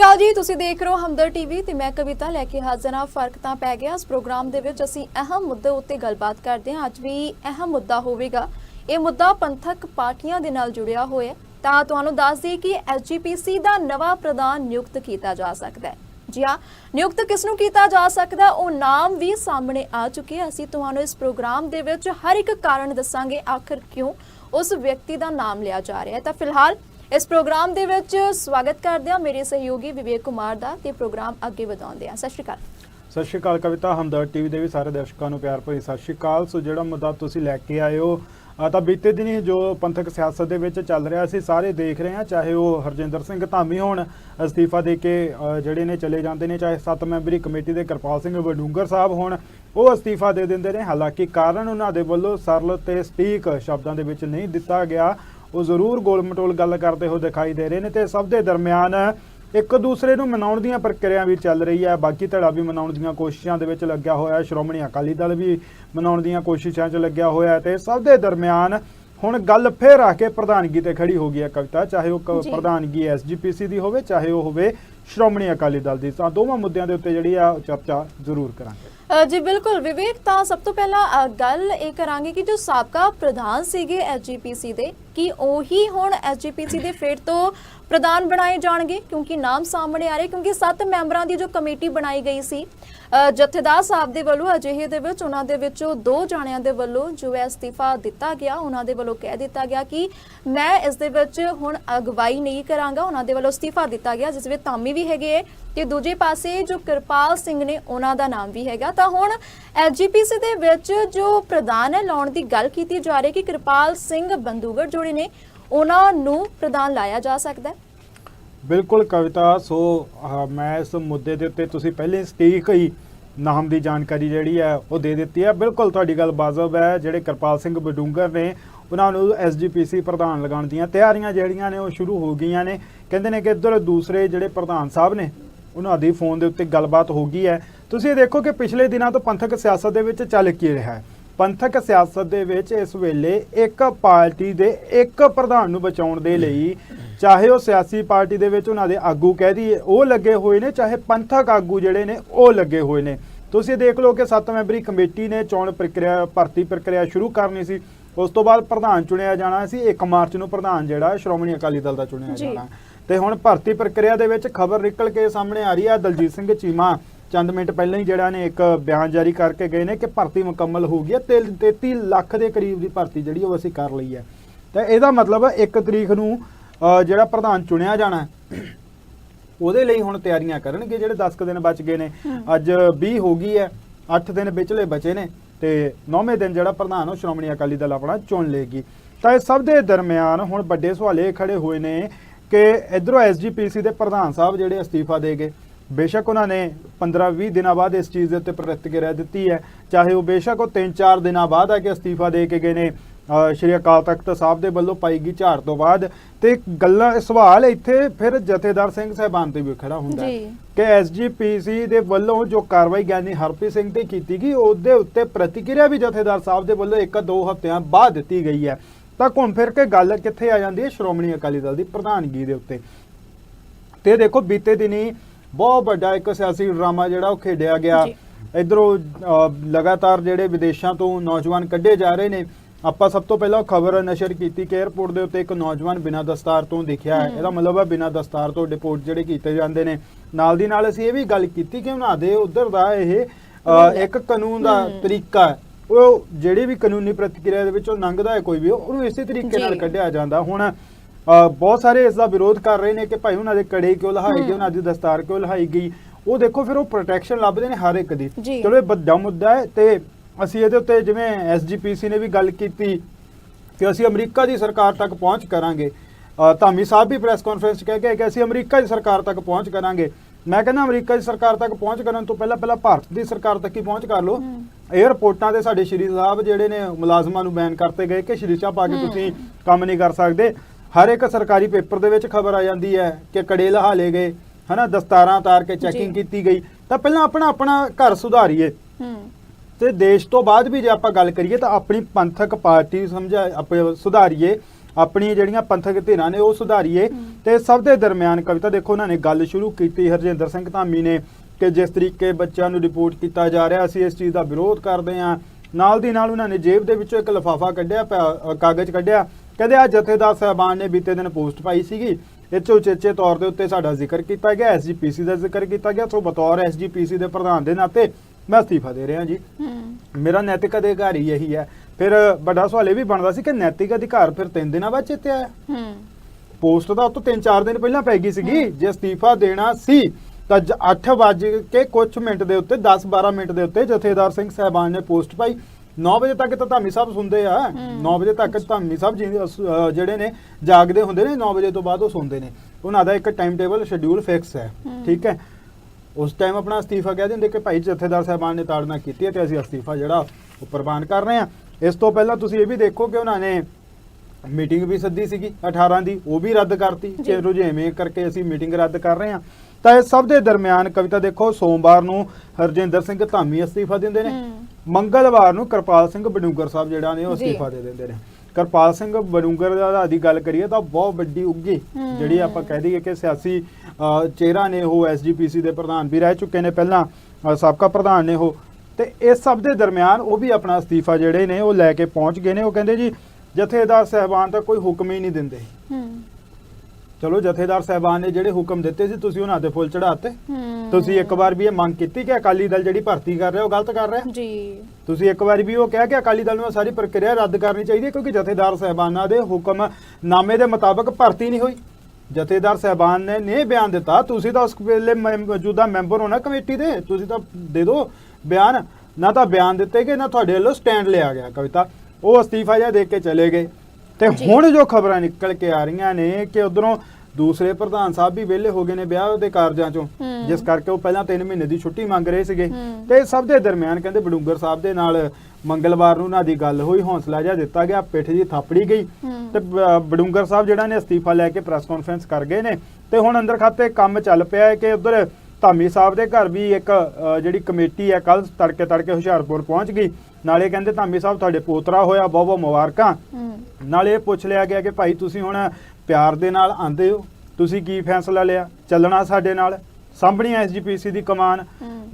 ਸਤਿ ਜੀ, ਤੁਸੀਂ ਦੇਖ ਰਹੇ ਹੋ ਹਮਦਰ ਟੀਵੀ ਤੇ ਮੈਂ ਕਵਿਤਾ ਲੈ ਕੇ ਹਾਜ਼ਰ ਹਾਂ। ਫ਼ਰਕ ਤਾਂ ਪੈ ਗਿਆ ਇਸ ਪ੍ਰੋਗਰਾਮ ਦੇ ਵਿੱਚ। ਅਸੀਂ ਅਹਿਮ ਮੁੱਦੇ ਉੱਤੇ ਗੱਲਬਾਤ ਕਰਦੇ ਹਾਂ। ਅੱਜ ਵੀ ਅਹਿਮ ਮੁੱਦਾ ਹੋਵੇਗਾ। ਇਹ ਮੁੱਦਾ ਪੰਥਕ ਪਾਰਟੀਆਂ ਦੇ ਨਾਲ ਜੁੜਿਆ ਹੋਇਆ ਤਾਂ ਤੁਹਾਨੂੰ ਦੱਸ ਦਈਏ ਕਿ ਐਸਜੀਪੀਸੀ ਦਾ ਨਵਾਂ ਪ੍ਰਧਾਨ ਨਿਯੁਕਤ ਕੀਤਾ ਜਾ ਸਕਦਾ ਹੈ। ਜੀ ਹਾਂ, ਨਿਯੁਕਤ ਕਿਸ ਨੂੰ ਕੀਤਾ ਜਾ ਸਕਦਾ ਉਹ ਨਾਮ ਵੀ ਸਾਹਮਣੇ ਆ ਚੁੱਕੇ ਅਸੀਂ ਤੁਹਾਨੂੰ ਇਸ ਪ੍ਰੋਗਰਾਮ ਦੇ ਵਿੱਚ ਹਰ ਇੱਕ ਕਾਰਨ ਦੱਸਾਂਗੇ ਆਖਰ ਕਿਉਂ ਉਸ ਵਿਅਕਤੀ ਦਾ ਨਾਮ ਲਿਆ ਜਾ ਰਿਹਾ ਹੈ। ਤਾਂ ਫਿਲਹਾਲ ਇਸ ਪ੍ਰੋਗਰਾਮ ਦੇ ਵਿੱਚ ਸਵਾਗਤ ਕਰਦੇ ਹਾਂ ਮੇਰੇ ਸਹਿਯੋਗੀ ਵਿਵੇਕ ਕੁਮਾਰ ਦਾ ਤੇ ਪ੍ਰੋਗਰਾਮ ਅੱਗੇ ਵਧਾਉਂਦੇ ਹਾਂ। ਸਤਿ ਸ਼੍ਰੀ ਅਕਾਲ। ਸਤਿ ਸ਼੍ਰੀ ਅਕਾਲ ਕਵਿਤਾ ਹਮਦਰ ਟੀਵੀ ਦੇ ਵੀ ਸਾਰੇ ਦਰਸ਼ਕਾਂ ਨੂੰ ਪਿਆਰ ਭਰੀ ਸਤਿ ਸ਼੍ਰੀ ਅਕਾਲ। ਸੋ ਜਿਹੜਾ ਮੁੱਦਾ ਤੁਸੀਂ ਲੈ ਕੇ ਆਏ ਹੋ ਤਾਂ ਬੀਤੇ ਦਿਨੀ ਜੋ ਪੰਥਕ ਸਿਆਸਤ ਦੇ ਵਿੱਚ ਚੱਲ ਰਿਹਾ ਸੀ, ਸਾਰੇ ਦੇਖ ਰਹੇ ਹਾਂ, ਚਾਹੇ ਉਹ ਹਰਜਿੰਦਰ ਸਿੰਘ ਧਾਮੀ ਹੋਣ, ਅਸਤੀਫਾ ਦੇ ਕੇ ਜਿਹੜੇ ਨੇ ਚਲੇ ਜਾਂਦੇ ਨੇ, ਚਾਹੇ ਸੱਤ ਮੈਂਬਰੀ ਕਮੇਟੀ ਦੇ ਕਿਰਪਾਲ ਸਿੰਘ ਵਡੂੰਗਰ ਸਾਹਿਬ ਹੋਣ, ਉਹ ਅਸਤੀਫਾ ਦੇ ਦਿੰਦੇ ਨੇ। ਹਾਲਾਂਕਿ ਕਾਰਨ ਉਹਨਾਂ ਦੇ ਵੱਲੋਂ ਸਰਲ ਤੇ ਸਪੀਕ ਸ਼ਬਦਾਂ ਦੇ ਵਿੱਚ ਨਹੀਂ ਦਿੱਤਾ ਗਿਆ। ਉਹ ਜ਼ਰੂਰ ਗੋਲ-ਮਟੋਲ ਗੱਲ ਕਰਦੇ ਹੋਏ ਦਿਖਾਈ ਦੇ ਰਹੇ ਨੇ ਤੇ ਸਭ ਦੇ ਦਰਮਿਆਨ ਇੱਕ ਦੂਸਰੇ ਨੂੰ ਮਨਾਉਣ ਦੀਆਂ ਪ੍ਰਕਿਰਿਆ ਵੀ ਚੱਲ ਰਹੀ ਹੈ। ਬਾਕੀ ਧੜਾ ਵੀ ਮਨਾਉਣ ਦੀਆਂ ਕੋਸ਼ਿਸ਼ਾਂ ਦੇ ਵਿੱਚ ਲੱਗਿਆ ਹੋਇਆ ਸ਼੍ਰੋਮਣੀ ਅਕਾਲੀ ਦਲ ਵੀ ਮਨਾਉਣ ਦੀਆਂ ਕੋਸ਼ਿਸ਼ਾਂ 'ਚ ਲੱਗਿਆ ਹੋਇਆ ਹੈ ਤੇ ਸਭ ਦੇ ਦਰਮਿਆਨ ਹੁਣ ਗੱਲ ਫੇਰ ਆ ਕੇ ਪ੍ਰਧਾਨਗੀ ਤੇ ਖੜੀ ਹੋ ਗਈ ਹੈ ਕਵਿਤਾ ਚਾਹੇ ਉਹ ਕ- ਜੀ। ਪ੍ਰਧਾਨਗੀ ਐਸਜੀਪੀਸੀ ਦੀ ਹੋਵੇ ਚਾਹੇ ਉਹ ਹੋਵੇ ਸ਼੍ਰੋਮਣੀ ਅਕਾਲੀ ਦਲ ਦੀ ਤਾਂ ਦੋਵਾਂ ਮੁੱਦਿਆਂ ਦੇ ਉੱਤੇ ਜਿਹੜੀ ਆ ਚਰਚਾ ਜ਼ਰੂਰ ਕਰਾਂਗੇ ਅ, ਜੀ ਬਿਲਕੁਲ ਵਿਵੇਕ ਤਾਂ ਸਭ ਤੋਂ ਪਹਿਲਾਂ ਅ, ਗੱਲ ਇਹ ਕਰਾਂਗੇ ਕਿ ਜੋ ਸਾਬਕਾ ਪ੍ਰਧਾਨ ਸੀਗੇ ਐਸਜੀਪੀਸੀ ਦੇ ਕੀ ਉਹੀ ਹੁਣ ਐਸਜੀਪੀਸੀ ਦੇ ਫਿਰ ਤੋਂ ਪ੍ਰਧਾਨ ਬਣਾਏ ਜਾਣਗੇ ਕਿਉਂਕਿ ਨਾਮ ਸਾਹਮਣੇ ਆ ਰਹੇ, ਕਿਉਂਕਿ 7 ਮੈਂਬਰਾਂ ਦੀ ਜੋ ਕਮੇਟੀ ਬਣਾਈ ਗਈ ਸੀ ਜਥੇਦਾਰ ਸਾਹਿਬ ਦੇ ਵੱਲੋਂ ਅਜਿਹੇ ਦੇ ਵਿੱਚ, ਉਹਨਾਂ ਦੇ ਵਿੱਚੋਂ ਦੋ ਜਾਣਿਆਂ ਦੇ ਵੱਲੋਂ ਜੋ ਹੈ ਅਸਤੀਫਾ ਦਿੱਤਾ ਗਿਆ, ਉਹਨਾਂ ਦੇ ਵੱਲੋਂ ਕਹਿ ਦਿੱਤਾ ਗਿਆ ਕਿ ਮੈਂ ਇਸ ਦੇ ਵਿੱਚ ਹੁਣ ਅਗਵਾਈ ਨਹੀਂ ਕਰਾਂਗਾ, ਉਹਨਾਂ ਦੇ ਵੱਲੋਂ ਅਸਤੀਫਾ ਦਿੱਤਾ ਗਿਆ, ਜਿਸ ਵਿੱਚ ਧਾਮੀ ਵੀ ਹੈਗੇ ਹੈ ਤੇ ਦੂਜੇ ਪਾਸੇ ਜੋ ਕਿਰਪਾਲ ਸਿੰਘ ਨੇ, ਉਹਨਾਂ ਦਾ ਨਾਮ ਵੀ ਹੈਗਾ। ਤਾਂ ਹੁਣ ਐਸਜੀਪੀਸੀ ਦੇ ਵਿੱਚ ਜੋ ਪ੍ਰਧਾਨ ਹੈ, ਲਾਉਣ ਦੀ ਗੱਲ ਕੀਤੀ ਜਾ ਰਹੀ ਕਿ ਕਿਰਪਾਲ ਸਿੰਘ ਬੰਦੂਗੜ ਜੋੜੇ ਨੇ ਉਹਨਾਂ ਨੂੰ ਪ੍ਰਧਾਨ ਲਾਇਆ ਜਾ ਸਕਦਾ ਹੈ? ਬਿਲਕੁਲ ਕਵਿਤਾ ਸੋ ਅਹ, ਮੈਂ ਇਸ ਮੁੱਦੇ ਦੇ ਉੱਤੇ ਤੁਸੀਂ ਪਹਿਲੇ ਸਟੀਕ ਹੀ ਨਾਮ ਦੀ ਜਾਣਕਾਰੀ ਜਿਹੜੀ ਹੈ ਉਹ ਦੇ ਦਿੱਤੀ ਹੈ। ਬਿਲਕੁਲ ਤੁਹਾਡੀ ਗੱਲ ਵਾਜਬ ਹੈ ਜਿਹੜੇ ਕਿਰਪਾਲ ਸਿੰਘ ਬਡੂੰਗਰ ਨੇ ਉਹਨਾਂ ਨੂੰ ਐਸਜੀਪੀਸੀ ਪ੍ਰਧਾਨ ਲਗਾਉਣ ਦੀਆਂ ਤਿਆਰੀਆਂ ਜਿਹੜੀਆਂ ਨੇ ਉਹ ਸ਼ੁਰੂ ਹੋ ਗਈਆਂ ਨੇ। ਕਹਿੰਦੇ ਨੇ ਕਿ ਇੱਧਰ ਦੂਸਰੇ ਜਿਹੜੇ ਪ੍ਰਧਾਨ ਸਾਹਿਬ ਨੇ ਉਹਨਾਂ ਦੀ ਫੋਨ ਦੇ ਉੱਤੇ ਗੱਲਬਾਤ ਹੋ ਗਈ ਹੈ। ਤੁਸੀਂ ਇਹ ਦੇਖੋ ਕਿ ਪਿਛਲੇ ਦਿਨਾਂ ਤੋਂ ਪੰਥਕ ਸਿਆਸਤ ਦੇ ਵਿੱਚ ਚੱਲ ਕੀ ਰਿਹਾ ਹੈ। ਪੰਥਕ ਸਿਆਸਤ ਦੇ ਵਿੱਚ ਇਸ ਵੇਲੇ ਇੱਕ ਪਾਰਟੀ ਦੇ ਇੱਕ ਪ੍ਰਧਾਨ ਨੂੰ ਬਚਾਉਣ ਦੇ ਲਈ ਚਾਹੇ ਉਹ ਸਿਆਸੀ ਪਾਰਟੀ ਦੇ ਵਿੱਚ ਉਹਨਾਂ ਦੇ ਆਗੂ ਕਹਿ ਦਈਏ ਉਹ ਲੱਗੇ ਹੋਏ ਨੇ ਚਾਹੇ ਪੰਥਕ ਆਗੂ ਜਿਹੜੇ ਨੇ ਉਹ ਲੱਗੇ ਹੋਏ ਨੇ। ਤੁਸੀਂ ਦੇਖ ਲਓ ਕਿ ਸੱਤ ਮੈਂਬਰੀ ਕਮੇਟੀ ਨੇ ਚੋਣ ਪ੍ਰਕਿਰਿਆ ਭਰਤੀ ਪ੍ਰਕਿਰਿਆ ਸ਼ੁਰੂ ਕਰਨੀ ਸੀ। ਉਸ ਤੋਂ ਬਾਅਦ ਪ੍ਰਧਾਨ ਚੁਣਿਆ ਜਾਣਾ ਸੀ। 1 ਮਾਰਚ ਨੂੰ ਪ੍ਰਧਾਨ ਜਿਹੜਾ ਸ਼੍ਰੋਮਣੀ ਅਕਾਲੀ ਦਲ ਦਾ ਚੁਣਿਆ। ਜਾਣਾ। ਤੇ ਹੁਣ ਭਰਤੀ ਪ੍ਰਕਿਰਿਆ ਦੇ ਵਿੱਚ ਖਬਰ ਨਿਕਲ ਕੇ ਸਾਹਮਣੇ ਆ ਰਹੀ ਹੈ ਦਲਜੀਤ ਸਿੰਘ ਚੀਮਾ ਚੰਦ ਮਿੰਟ ਪਹਿਲਾਂ ਹੀ ਜਿਹੜਾ ਨੇ ਇੱਕ ਬਿਆਨ ਜਾਰੀ ਕਰਕੇ ਗਏ ਨੇ ਕਿ ਭਰਤੀ ਮੁਕੰਮਲ ਹੋ ਗਈ ਹੈ। ਤੇ 33 ਲੱਖ ਦੇ ਕਰੀਬ ਦੀ ਭਰਤੀ ਜਿਹੜੀ ਉਹ ਅਸੀਂ ਕਰ ਲਈ ਹੈ। ਤੇ ਇਹਦਾ ਮਤਲਬ 1 ਤਰੀਕ ਨੂੰ ਜਿਹੜਾ ਪ੍ਰਧਾਨ ਚੁਣਿਆ ਜਾਣਾ ਉਹਦੇ ਲਈ ਹੁਣ ਤਿਆਰੀਆਂ ਕਰਨਗੇ ਜਿਹੜੇ 10 ਕੁ ਦਿਨ ਬਚ ਗਏ ਨੇ। ਅੱਜ 20 ਹੋ ਗਈ ਹੈ 8 ਦਿਨ ਵਿਚਲੇ ਬਚੇ ਨੇ ਤੇ 9ਵੇਂ ਦਿਨ ਜਿਹੜਾ ਪ੍ਰਧਾਨ ਉਹ ਸ਼੍ਰੋਮਣੀ ਅਕਾਲੀ ਦਲ ਆਪਣਾ ਚੁਣ ਲੇਗੀ ਤਾਂ ਇਹ ਸਭ ਦੇ ਦਰਮਿਆਨ ਹੁਣ ਵੱਡੇ ਸਵਾਲੇ ਖੜੇ ਹੋਏ ਨੇ ਕਿ ਇਧਰੋਂ ਐਸਜੀਪੀਸੀ ਦੇ ਪ੍ਰਧਾਨ ਸਾਹਿਬ ਜਿਹੜੇ ਅਸਤੀਫਾ ਦੇ ਗਏ। ਬੇਸ਼ੱਕ ਉਹਨਾਂ ਨੇ 15-20 ਦਿਨਾਂ ਬਾਅਦ ਇਸ ਚੀਜ਼ ਦੇ ਉੱਤੇ ਪ੍ਰਤੀਕਿਰਿਆ ਦਿੱਤੀ ਹੈ। ਚਾਹੇ ਉਹ ਬੇਸ਼ੱਕ ਉਹ 3-4 ਦਿਨਾਂ ਬਾਅਦ ਆ ਕੇ ਅਸਤੀਫਾ ਦੇ ਕੇ ਗਏ ਨੇ ਸ਼੍ਰੀ ਅਕਾਲ ਤਖਤ ਸਾਹਿਬ ਦੇ ਵੱਲੋਂ ਪਾਈ ਗਈ ਝਾੜ ਤੋਂ ਬਾਅਦ। ਤੇ ਗੱਲਾਂ ਸਵਾਲ ਇੱਥੇ ਫਿਰ ਜਥੇਦਾਰ ਸਿੰਘ ਸਾਹਿਬਾਨ ਤੇ ਵੀ ਖੜਾ ਹੁੰਦਾ ਹੈ। ਕਿ ਐਸਜੀਪੀਸੀ ਦੇ ਵੱਲੋਂ ਜੋ ਕਾਰਵਾਈ ਗਿਆਨੀ ਹਰਪ੍ਰੀਤ ਸਿੰਘ ਤੇ ਕੀਤੀ ਗਈ ਉਹਦੇ ਉੱਤੇ ਪ੍ਰਤੀਕਿਰਿਆ ਵੀ ਜਥੇਦਾਰ ਸਾਹਿਬ ਦੇ ਵੱਲੋਂ ਇੱਕ ਦੋ ਹਫ਼ਤਿਆਂ ਬਾਅਦ ਦਿੱਤੀ ਗਈ ਹੈ। ਤਾਂ ਘੁੰਮ ਫਿਰ ਕੇ ਗੱਲ ਕਿੱਥੇ ਆ ਜਾਂਦੀ ਹੈ? ਸ਼੍ਰੋਮਣੀ ਅਕਾਲੀ ਦਲ ਦੀ ਪ੍ਰਧਾਨਗੀ ਦੇ ਉੱਤੇ। ਤੇ ਦੇਖੋ ਬੀਤੇ ਦਿਨੀ ਬਹੁਤ ਵੱਡਾ ਇੱਕ ਸਿਆਸੀ ਡਰਾਮਾ ਜਿਹੜਾ ਉਹ ਖੇਡਿਆ ਗਿਆ। ਇਧਰੋਂ ਲਗਾਤਾਰ ਜਿਹੜੇ ਵਿਦੇਸ਼ਾਂ ਤੋਂ ਨੌਜਵਾਨ ਕੱਢੇ ਜਾ ਰਹੇ ਨੇ ਆਪਾਂ ਸਭ ਤੋਂ ਪਹਿਲਾਂ ਖਬਰ ਨਸ਼ਰ ਕੀਤੀ ਕਿ 에ਅਰਪੋਰਟ ਦੇ ਉੱਤੇ ਇੱਕ ਨੌਜਵਾਨ ਬਿਨਾਂ ਦਸਤਾਰ ਤੋਂ ਦਿਖਿਆ ਹੈ। ਇਹਦਾ ਮਤਲਬ ਹੈ ਬਿਨਾਂ ਦਸਤਾਰ ਤੋਂ ਡਿਪੋਰਟ ਜਿਹੜੇ ਕੀਤੇ ਜਾਂਦੇ ਨੇ। ਨਾਲ ਦੀ ਨਾਲ ਅਸੀਂ ਇਹ ਵੀ ਗੱਲ ਕੀਤੀ ਕਿ ਉਹਨਾਂ ਦੇ ਉਧਰ ਦਾ ਇਹ ਇੱਕ ਕਾਨੂੰਨ ਦਾ ਤਰੀਕਾ ਹੈ। ਉਹ ਜਿਹੜੀ ਵੀ ਕਾਨੂੰਨੀ ਪ੍ਰਤੀਕਿਰਿਆ ਦੇ ਵਿੱਚ ਉਹ ਲੰਘਦਾ ਹੈ ਕੋਈ ਵੀ ਉਹਨੂੰ ਇਸੇ ਤਰੀਕੇ ਨਾਲ। ਕੱਢਿਆ ਜਾਂਦਾ। ਹੁਣ ਬਹੁਤ ਸਾਰੇ ਇਸ ਦਾ ਵਿਰੋਧ ਕਰ ਰਹੇ ਨੇ ਕਿ ਭਾਈ ਉਹਨਾਂ ਦੇ ਕੜੇ ਕਿਉਂ ਲਹਾਏ ਗਏ ਉਹਨਾਂ ਦੀ ਦਸਤਾਰ ਕਿਉਂ ਲਹਾਈ ਗਈ। ਉਹ ਦੇਖੋ ਫਿਰ ਉਹ ਪ੍ਰੋਟੈਕਸ਼ਨ ਲੱਭਦੇ ਨੇ ਹਰ ਇੱਕ ਦੀ। ਚਲੋ ਇਹ ਵੱਡਾ ਮੁੱਦਾ ਹੈ ਤੇ ਅਸੀਂ ਇਹਦੇ ਉੱਤੇ ਜਿਵੇਂ ਐਸਜੀਪੀਸੀ ਨੇ ਵੀ ਗੱਲ ਕੀਤੀ ਕਿ ਅਸੀਂ ਅਮਰੀਕਾ ਦੀ ਸਰਕਾਰ ਤੱਕ ਪਹੁੰਚ ਕਰਾਂਗੇ। ਧਾਮੀ ਸਾਹਿਬ ਵੀ ਪ੍ਰੈਸ ਕਾਨਫਰੰਸ 'ਚ ਕਹਿ ਕੇ ਕਿ ਅਸੀਂ ਅਮਰੀਕਾ ਦੀ ਸਰਕਾਰ ਤੱਕ ਪਹੁੰਚ ਕਰਾਂਗੇ। ਮੈਂ ਕਹਿੰਦਾ ਅਮਰੀਕਾ ਦੀ ਸਰਕਾਰ ਤੱਕ ਪਹੁੰਚ ਕਰਨ ਤੋਂ ਪਹਿਲਾਂ ਪਹਿਲਾਂ ਭਾਰਤ ਦੀ ਸਰਕਾਰ ਤੱਕ ਹੀ ਪਹੁੰਚ ਕਰ ਲਓ। 에ਅਰਪੋਰਟਾਂ ਤੇ ਸਾਡੇ ਸ਼੍ਰੀ ਸਾਹਿਬ ਜਿਹੜੇ ਨੇ ਮੁਲਾਜ਼ਮਾਂ ਨੂੰ ਬੈਨ ਕਰਤੇ ਗਏ ਕਿ ਸ਼੍ਰੀ ਸਾਹਿਬ ਪਾ ਕੇ ਤੁਸੀਂ ਕੰਮ ਨਹੀਂ ਕਰ ਸਕਦੇ। ਹਰ ਇੱਕ ਸਰਕਾਰੀ ਪੇਪਰ ਦੇ ਵਿੱਚ ਖਬਰ ਆ ਜਾਂਦੀ ਹੈ ਕਿ ਕੜੇ ਲਹਾ ਲਏ ਗਏ ਹਨਾ ਦਸਤਾਰਾਂ ਉਤਾਰ ਕੇ ਚੈਕਿੰਗ। ਕੀਤੀ ਗਈ। ਤਾਂ ਪਹਿਲਾਂ ਆਪਣਾ ਆਪਣਾ ਘਰ ਸੁਧਾਰੀਏ। ਹੂੰ। ਤੇ ਦੇਸ਼ ਤੋਂ ਬਾਅਦ ਵੀ ਜੇ ਆਪਾਂ ਗੱਲ ਕਰੀਏ ਤਾਂ ਆਪਣੀ ਪੰਥਕ ਪਾਰਟੀ ਸਮਝਾ ਆਪਾਂ ਸੁਧਾਰੀਏ। ਆਪਣੀ ਜਿਹੜੀਆਂ ਪੰਥਕ ਧਿਰਾਂ ਨੇ ਉਹ ਸੁਧਾਰੀਏ। ਤੇ ਸਭ ਦੇ ਦਰਮਿਆਨ ਕਵਿਤਾ ਦੇਖੋ ਉਹਨਾਂ ਨੇ ਗੱਲ ਸ਼ੁਰੂ ਕੀਤੀ ਹਰਜਿੰਦਰ ਸਿੰਘ ਧਾਮੀ ਨੇ ਕਿ ਜਿਸ ਤਰੀਕੇ ਬੱਚਿਆਂ ਨੂੰ ਰਿਪੋਰਟ ਕੀਤਾ ਜਾ ਰਿਹਾ ਅਸੀਂ ਇਸ ਚੀਜ਼ ਦਾ ਵਿਰੋਧ ਕਰਦੇ ਹਾਂ। ਨਾਲ ਦੀ ਨਾਲ ਉਹਨਾਂ ਨੇ ਜੇਬ ਦੇ ਵਿੱਚੋਂ ਇੱਕ ਲਿਫਾਫਾ ਕੱਢਿਆ ਕਾਗਜ਼ ਕੱਢਿਆ। ਕਹਿੰਦੇ ਆ ਜਥੇਦਾਰ ਸਾਹਿਬਾਨ ਨੇ ਬੀਤੇ ਦਿਨ ਪੋਸਟ ਪਾਈ ਸੀਗੀ। ਇਹ 'ਚ ਉਚੇਚੇ ਤੌਰ ਦੇ ਉੱਤੇ ਸਾਡਾ ਜ਼ਿਕਰ ਕੀਤਾ ਗਿਆ ਐਸਜੀਪੀਸੀ ਦਾ ਜ਼ਿਕਰ ਕੀਤਾ ਗਿਆ। ਸੋ ਬਤੌਰ ਐਸਜੀਪੀਸੀ ਦੇ ਪ੍ਰਧਾਨ ਦੇ ਨਾਤੇ ਮੈਂ ਅਸਤੀਫਾ ਦੇ ਰਿਹਾ ਜੀ। ਮੇਰਾ ਨੈਤਿਕ ਅਧਿਕਾਰ ਹੀ ਇਹੀ ਹੈ। ਫਿਰ ਵੱਡਾ ਸਵਾਲ ਇਹ ਵੀ ਬਣਦਾ ਸੀ ਕਿ ਨੈਤਿਕ ਅਧਿਕਾਰ ਫਿਰ ਤਿੰਨ ਦਿਨਾਂ ਬਾਅਦ ਚੇਤੇ ਆਇਆ। ਪੋਸਟ ਤਾਂ ਉਹ ਤੋਂ 3-4 ਦਿਨ ਪਹਿਲਾਂ ਪੈ ਗਈ ਸੀਗੀ। ਜੇ ਅਸਤੀਫਾ ਦੇਣਾ ਸੀ ਤਾਂ 8 ਵਜੇ ਕੇ ਕੁਝ ਮਿੰਟ ਦੇ ਉੱਤੇ 10-12 ਮਿੰਟ ਦੇ ਉੱਤੇ ਜਥੇਦਾਰ ਸਿੰਘ ਸਾਹਿਬਾਨ ਨੇ ਪੋਸਟ ਪਾਈ। 9 ਵਜੇ ਤੱਕ ਤਾਂ ਧਾਮੀ ਸਾਹਿਬ ਸੁਣਦੇ ਆ। 9 ਵਜੇ ਤੱਕ ਧਾਮੀ ਸਾਹਿਬ ਜਿਹੜੇ ਨੇ ਜਾਗਦੇ ਹੁੰਦੇ ਨੇ 9 ਵਜੇ ਤੋਂ ਬਾਅਦ ਉਹ ਸੌਂਦੇ ਨੇ। ਉਹਨਾਂ ਦਾ ਇੱਕ ਟਾਈਮ ਟੇਬਲ ਸ਼ਡਿਊਲ ਫਿਕਸ ਹੈ। ਠੀਕ ਹੈ? ਉਸ ਟਾਈਮ ਆਪਣਾ ਅਸਤੀਫਾ ਕਹਿ ਦਿੰਦੇ ਕਿ ਭਾਈ ਜਥੇਦਾਰ ਸਾਹਿਬਾਨ ਨੇ ਤਾੜਨਾ ਕੀਤੀ ਹੈ ਤੇ ਅਸੀਂ ਅਸਤੀਫਾ ਜਿਹੜਾ ਉਹ ਪ੍ਰਵਾਨ ਕਰ ਰਹੇ ਹਾਂ। ਇਸ ਤੋਂ ਪਹਿਲਾਂ ਤੁਸੀਂ ਇਹ ਵੀ ਦੇਖੋ ਕਿ ਉਹਨਾਂ ਨੇ ਮੀਟਿੰਗ ਵੀ ਸੱਦੀ ਸੀਗੀ 18 ਦੀ ਉਹ ਵੀ ਰੱਦ ਕਰਤੀ। ਜੀ। ਰੁਝੇਵੇਂ ਕਰਕੇ ਅਸੀਂ ਮੀਟਿੰਗ ਰੱਦ ਕਰ ਰਹੇ ਹਾਂ। ਤਾਂ ਇਹ ਸਭ ਦੇ ਦਰਮਿਆਨ ਕਵਿਤਾ ਦੇਖੋ ਸੋਮਵਾਰ ਨੂੰ ਹਰਜਿੰਦਰ ਸਿੰਘ ਧਾਮੀ ਅਸਤੀਫਾ ਦਿੰਦੇ ਨੇ। ਮੰਗਲਵਾਰ ਨੂੰ ਕਿਰਪਾਲ ਸਿੰਘ ਬਡੂੰਗਰ ਸਾਹਿਬ ਜਿਹੜਾ ਨੇ ਉਹ ਜੀ। ਅਸਤੀਫਾ ਦੇ ਦਿੰਦੇ ਨੇ। ਕਿਰਪਾਲ ਸਿੰਘ ਬਡੂੰਗਰ ਦਾ ਦੀ ਗੱਲ ਕਰੀਏ ਤਾਂ ਬਹੁਤ ਵੱਡੀ ਉੱਗੀ। ਜਿਹੜੀ ਆਪਾਂ ਕਹਿ ਦਈਏ ਕਿ ਸਿਆਸੀ ਅ, ਚਿਹਰਾ ਨੇ ਉਹ ਐਸਜੀਪੀਸੀ ਦੇ ਪ੍ਰਧਾਨ ਵੀ ਰਹਿ ਚੁੱਕੇ ਨੇ ਪਹਿਲਾਂ ਅ, ਸਾਬਕਾ ਪ੍ਰਧਾਨ ਨੇ ਉਹ। ਤੇ ਇਸ ਸਭ ਦੇ ਦਰਮਿਆਨ ਉਹ ਵੀ ਆਪਣਾ ਅਸਤੀਫਾ ਜਿਹੜੇ ਨੇ ਉਹ ਲੈ ਕੇ ਪਹੁੰਚ ਗਏ ਨੇ। ਉਹ ਕਹਿੰਦੇ ਜੀ ਜਥੇਦਾਰ ਸਹਿਬਾਨ ਤਾਂ ਕੋਈ ਹੁਕਮ ਹੀ ਨਹੀਂ ਦਿੰਦੇ। ਹੂੰ। ਚਲੋ ਜਥੇਦਾਰ ਸਹਿਬਾਨ ਨੇ ਜਿਹੜੇ ਹੁਕਮ ਦਿੱਤੇ ਸੀ ਤੁਸੀਂ ਉਹਨਾਂ ਤੇ ਫੁੱਲ ਚੜਾਤੇ ਤੁਸੀਂ ਇੱਕ ਵਾਰ ਵੀ ਇਹ ਮੰਗ ਕੀਤੀ ਕਿ ਅਕਾਲੀ ਦਲ ਜਿਹੜੀ ਭਰਤੀ ਕਰ ਰਿਹਾ ਉਹ ਗਲਤ ਕਰ ਰਿਹਾ? ਜੀ। ਤੁਸੀਂ ਇੱਕ ਵਾਰੀ ਵੀ ਉਹ ਕਿਹਾ ਕਿ ਅਕਾਲੀ ਦਲ ਨੂੰ ਇਹ ਸਾਰੀ ਪ੍ਰਕਿਰਿਆ ਰੱਦ ਕਰਨੀ ਚਾਹੀਦੀ ਹੈ ਕਿਉਂਕਿ ਜਥੇਦਾਰ ਸਹਿਬਾਨਾਂ ਦੇ ਹੁਕਮ ਨਾਮੇ ਦੇ ਮੁਤਾਬਕ ਭਰਤੀ ਨਹੀਂ ਹੋਈ। ਜਥੇਦਾਰ ਸਹਿਬਾਨ ਨੇ ਨੇ ਬਿਆਨ ਦਿੱਤਾ। ਤੁਸੀਂ ਤਾਂ ਉਸ ਵੇਲੇ ਮੌਜੂਦਾ ਮੈਂਬਰ ਹੋ ਨਾ ਕਮੇਟੀ ਦੇ। ਤੁਸੀਂ ਤਾਂ ਦੇ ਦਿਓ ਬਿਆਨ। ਨਾ ਤਾਂ ਬਿਆਨ ਦਿੱਤੇ ਗਏ ਨਾ ਤੁਹਾਡੇ ਵੱਲੋਂ ਸਟੈਂਡ ਲਿਆ ਗਿਆ ਕਵਿਤਾ। ਉਹ ਅਸਤੀਫਾ ਜਿਹਾ ਦੇ ਕੇ ਚਲੇ ਗਏ। ਤੇ। ਹੁਣ ਜੋ ਖਬਰਾਂ ਨਿਕਲ ਕੇ ਆ ਰਹੀਆਂ ਨੇ ਕਿ ਉਧਰੋਂ ਦੂਸਰੇ ਪ੍ਰਧਾਨ ਸਾਹਿਬ ਵੀ ਵਿਹਲੇ ਹੋ ਗਏ ਨੇ ਵਿਆਹ ਦੇ ਕਾਰਜਾਂ ਚੋਂ। ਜਿਸ ਕਰਕੇ ਉਹ ਪਹਿਲਾਂ 3 ਮਹੀਨੇ ਦੀ ਛੁੱਟੀ ਮੰਗ ਰਹੇ ਸੀਗੇ। ਤੇ ਸਭ ਦੇ ਦਰਮਿਆਨ ਕਹਿੰਦੇ ਬਡੂੰਗਰ ਸਾਹਿਬ ਦੇ ਨਾਲ ਮੰਗਲਵਾਰ ਨੂੰ ਉਹਨਾਂ ਦੀ ਗੱਲ ਹੋਈ ਹੌਸਲਾ ਜਿਹਾ ਦਿੱਤਾ ਗਿਆ ਪਿੱਠ ਜੀ ਥਾਪੜੀ ਗਈ। ਤੇ ਬਡੂੰਗਰ ਸਾਹਿਬ ਜਿਹੜਾ ਨੇ ਅਸਤੀਫਾ ਲੈ ਕੇ ਪ੍ਰੈਸ ਕਾਨਫਰੰਸ ਕਰ ਗਏ ਨੇ ਤੇ ਹੁਣ ਅੰਦਰ ਖਾਤੇ ਕੰਮ ਚੱਲ ਪਿਆ ਹੈ ਕਿ ਉਧਰ ਧਾਮੀ ਸਾਹਿਬ ਦੇ ਘਰ ਵੀ ਇੱਕ ਜਿਹੜੀ ਕਮੇਟੀ ਹੈ ਕੱਲ ਤੜਕੇ ਤੜਕੇ ਹੁਸ਼ਿਆਰਪੁਰ ਪਹੁੰਚ ਗਈ ਨਾਲੇ ਕਹਿੰਦੇ ਧਾਮੀ ਸਾਹਿਬ ਤੁਹਾਡੇ ਪੋਤਰਾ ਹੋਇਆ ਬਹੁਤ ਬਹੁਤ ਮੁਬਾਰਕਾਂ। ਨਾਲੇ ਇਹ ਪੁੱਛ ਲਿਆ ਗਿਆ ਕਿ ਭਾਈ ਤੁਸੀਂ ਹੁਣ ਪਿਆਰ ਦੇ ਨਾਲ ਆਂਦੇ ਹੋ। ਤੁਸੀਂ ਕੀ ਫੈਸਲਾ ਲਿਆ? ਚੱਲਣਾ ਸਾਡੇ ਨਾਲ? ਸਾਂਭਣੀ ਐਸਜੀਪੀਸੀ ਦੀ ਕਮਾਨ।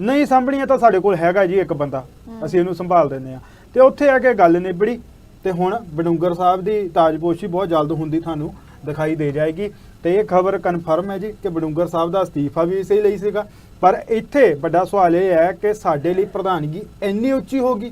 ਨਹੀਂ ਸਾਂਭਣੀ ਤਾਂ ਸਾਡੇ ਕੋਲ ਹੈਗਾ ਜੀ ਇੱਕ ਬੰਦਾ। ਅਸੀਂ ਇਹਨੂੰ ਸੰਭਾਲ ਦਿੰਦੇ ਆ ਤੇ ਉੱਥੇ ਆ ਕੇ ਗੱਲ ਨਿਬੜੀ ਤੇ ਹੁਣ ਬਡੂੰਗਰ ਸਾਹਿਬ ਦੀ ਤਾਜਪੋਸ਼ੀ ਬਹੁਤ ਜਲਦ ਹੁੰਦੀ ਤੁਹਾਨੂੰ ਦਿਖਾਈ ਦੇ ਜਾਏਗੀ। ਤੇ ਇਹ ਖਬਰ ਕਨਫਰਮ ਹੈ ਜੀ ਕਿ ਬਡੂੰਗਰ ਸਾਹਿਬ ਦਾ ਅਸਤੀਫਾ ਵੀ ਇਸੇ ਲਈ ਸੀਗਾ। ਪਰ ਇੱਥੇ ਵੱਡਾ ਸਵਾਲ ਇਹ ਹੈ ਕਿ ਸਾਡੇ ਲਈ ਪ੍ਰਧਾਨਗੀ ਇੰਨੀ ਉੱਚੀ ਹੋਗੀ।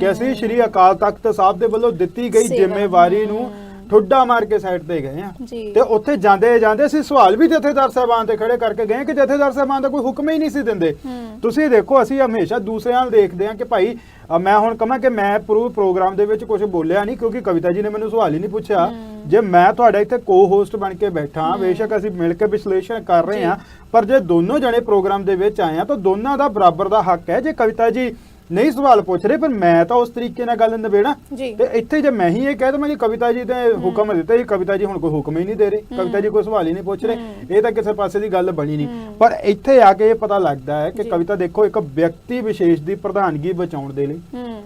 ਕਿ ਅਸੀਂ ਸ਼੍ਰੀ ਅਕਾਲ ਤਖਤ ਸਾਹਿਬ ਦੇ ਵੱਲੋਂ ਦਿੱਤੀ ਗਈ। ਜ਼ਿੰਮੇਵਾਰੀ ਨੂੰ। ਠੁੱਡਾ ਮਾਰ ਕੇ ਸਾਈਡ ਤੇ ਗਏ ਆ ਤੇ ਉੱਥੇ ਜਾਂਦੇ ਜਾਂਦੇ ਅਸੀਂ ਸਵਾਲ ਵੀ ਜਥੇਦਾਰ ਸਾਹਿਬਾਨ ਤੇ ਖੜੇ ਕਰਕੇ ਗਏ ਕਿ ਜਥੇਦਾਰ ਸਾਹਿਬਾਨ ਦਾ ਕੋਈ ਹੁਕਮ ਹੀ ਨਹੀਂ ਸੀ ਦਿੰਦੇ। ਤੁਸੀਂ ਦੇਖੋ ਅਸੀਂ ਹਮੇਸ਼ਾ ਦੂਸਰਿਆਂ ਨੂੰ ਦੇਖਦੇ ਹਾਂ ਕਿ ਭਾਈ ਮੈਂ ਹੁਣ ਕਹਾਂ ਕਿ ਮੈਂ ਪੂਰੇ ਪ੍ਰੋਗਰਾਮ ਦੇ ਵਿੱਚ ਕੁਝ ਬੋਲਿਆ ਨਹੀਂ ਕਿਉਂਕਿ ਕਵਿਤਾ ਜੀ ਨੇ ਮੈਨੂੰ ਸਵਾਲ ਹੀ ਨਹੀਂ ਪੁੱਛਿਆ ਜੇ ਮੈਂ ਤੁਹਾਡਾ ਇੱਥੇ ਕੋ-ਹੋਸਟ ਬਣ ਕੇ ਬੈਠਾ ਹਾਂ ਬੇਸ਼ੱਕ ਅਸੀਂ ਮਿਲ ਕੇ ਵਿਸ਼ਲੇਸ਼ਣ ਕਰ ਰਹੇ। ਹਾਂ ਪਰ ਜੇ ਦੋਨੋਂ ਜਣੇ ਪ੍ਰੋਗਰਾਮ ਦੇ ਵਿੱਚ ਆਏ ਆ ਤਾਂ ਦੋਨਾਂ ਦਾ ਬਰਾਬਰ ਦਾ ਹੱਕ ਹੈ ਜੇ ਕਵਿਤਾ ਜੀ ਨਹੀਂ ਸਵਾਲ ਪੁੱਛ ਰਹੇ ਪਰ ਮੈਂ ਤਾਂ ਉਸ ਤਰੀਕੇ ਨਾਲ ਗੱਲ ਨਿਬੇੜਾਂ। ਜੀ। ਤੇ ਇੱਥੇ ਜੇ ਮੈਂ ਹੀ ਇਹ ਕਹਿ ਦਵਾਂ ਜੀ ਕਵਿਤਾ ਜੀ ਤੇ ਹੁਕਮ ਦਿੱਤੇ ਜੀ ਕਵਿਤਾ ਜੀ ਹੁਣ ਕੋਈ ਹੁਕਮ ਹੀ ਨਹੀਂ ਦੇ ਰਹੇ ਕਵਿਤਾ ਜੀ ਕੋਈ ਸਵਾਲ ਹੀ ਨਹੀਂ ਪੁੱਛ ਰਹੇ ਇਹ ਤਾਂ ਕਿਸੇ ਪਾਸੇ ਦੀ ਗੱਲ ਬਣੀ ਨਹੀਂ। ਪਰ ਇੱਥੇ ਆ ਕੇ ਇਹ ਪਤਾ ਲੱਗਦਾ ਹੈ ਕਿ। ਕਵਿਤਾ ਦੇਖੋ ਇੱਕ ਵਿਅਕਤੀ ਵਿਸ਼ੇਸ਼ ਦੀ ਪ੍ਰਧਾਨਗੀ ਬਚਾਉਣ ਦੇ ਲਈ। ਹੂੰ।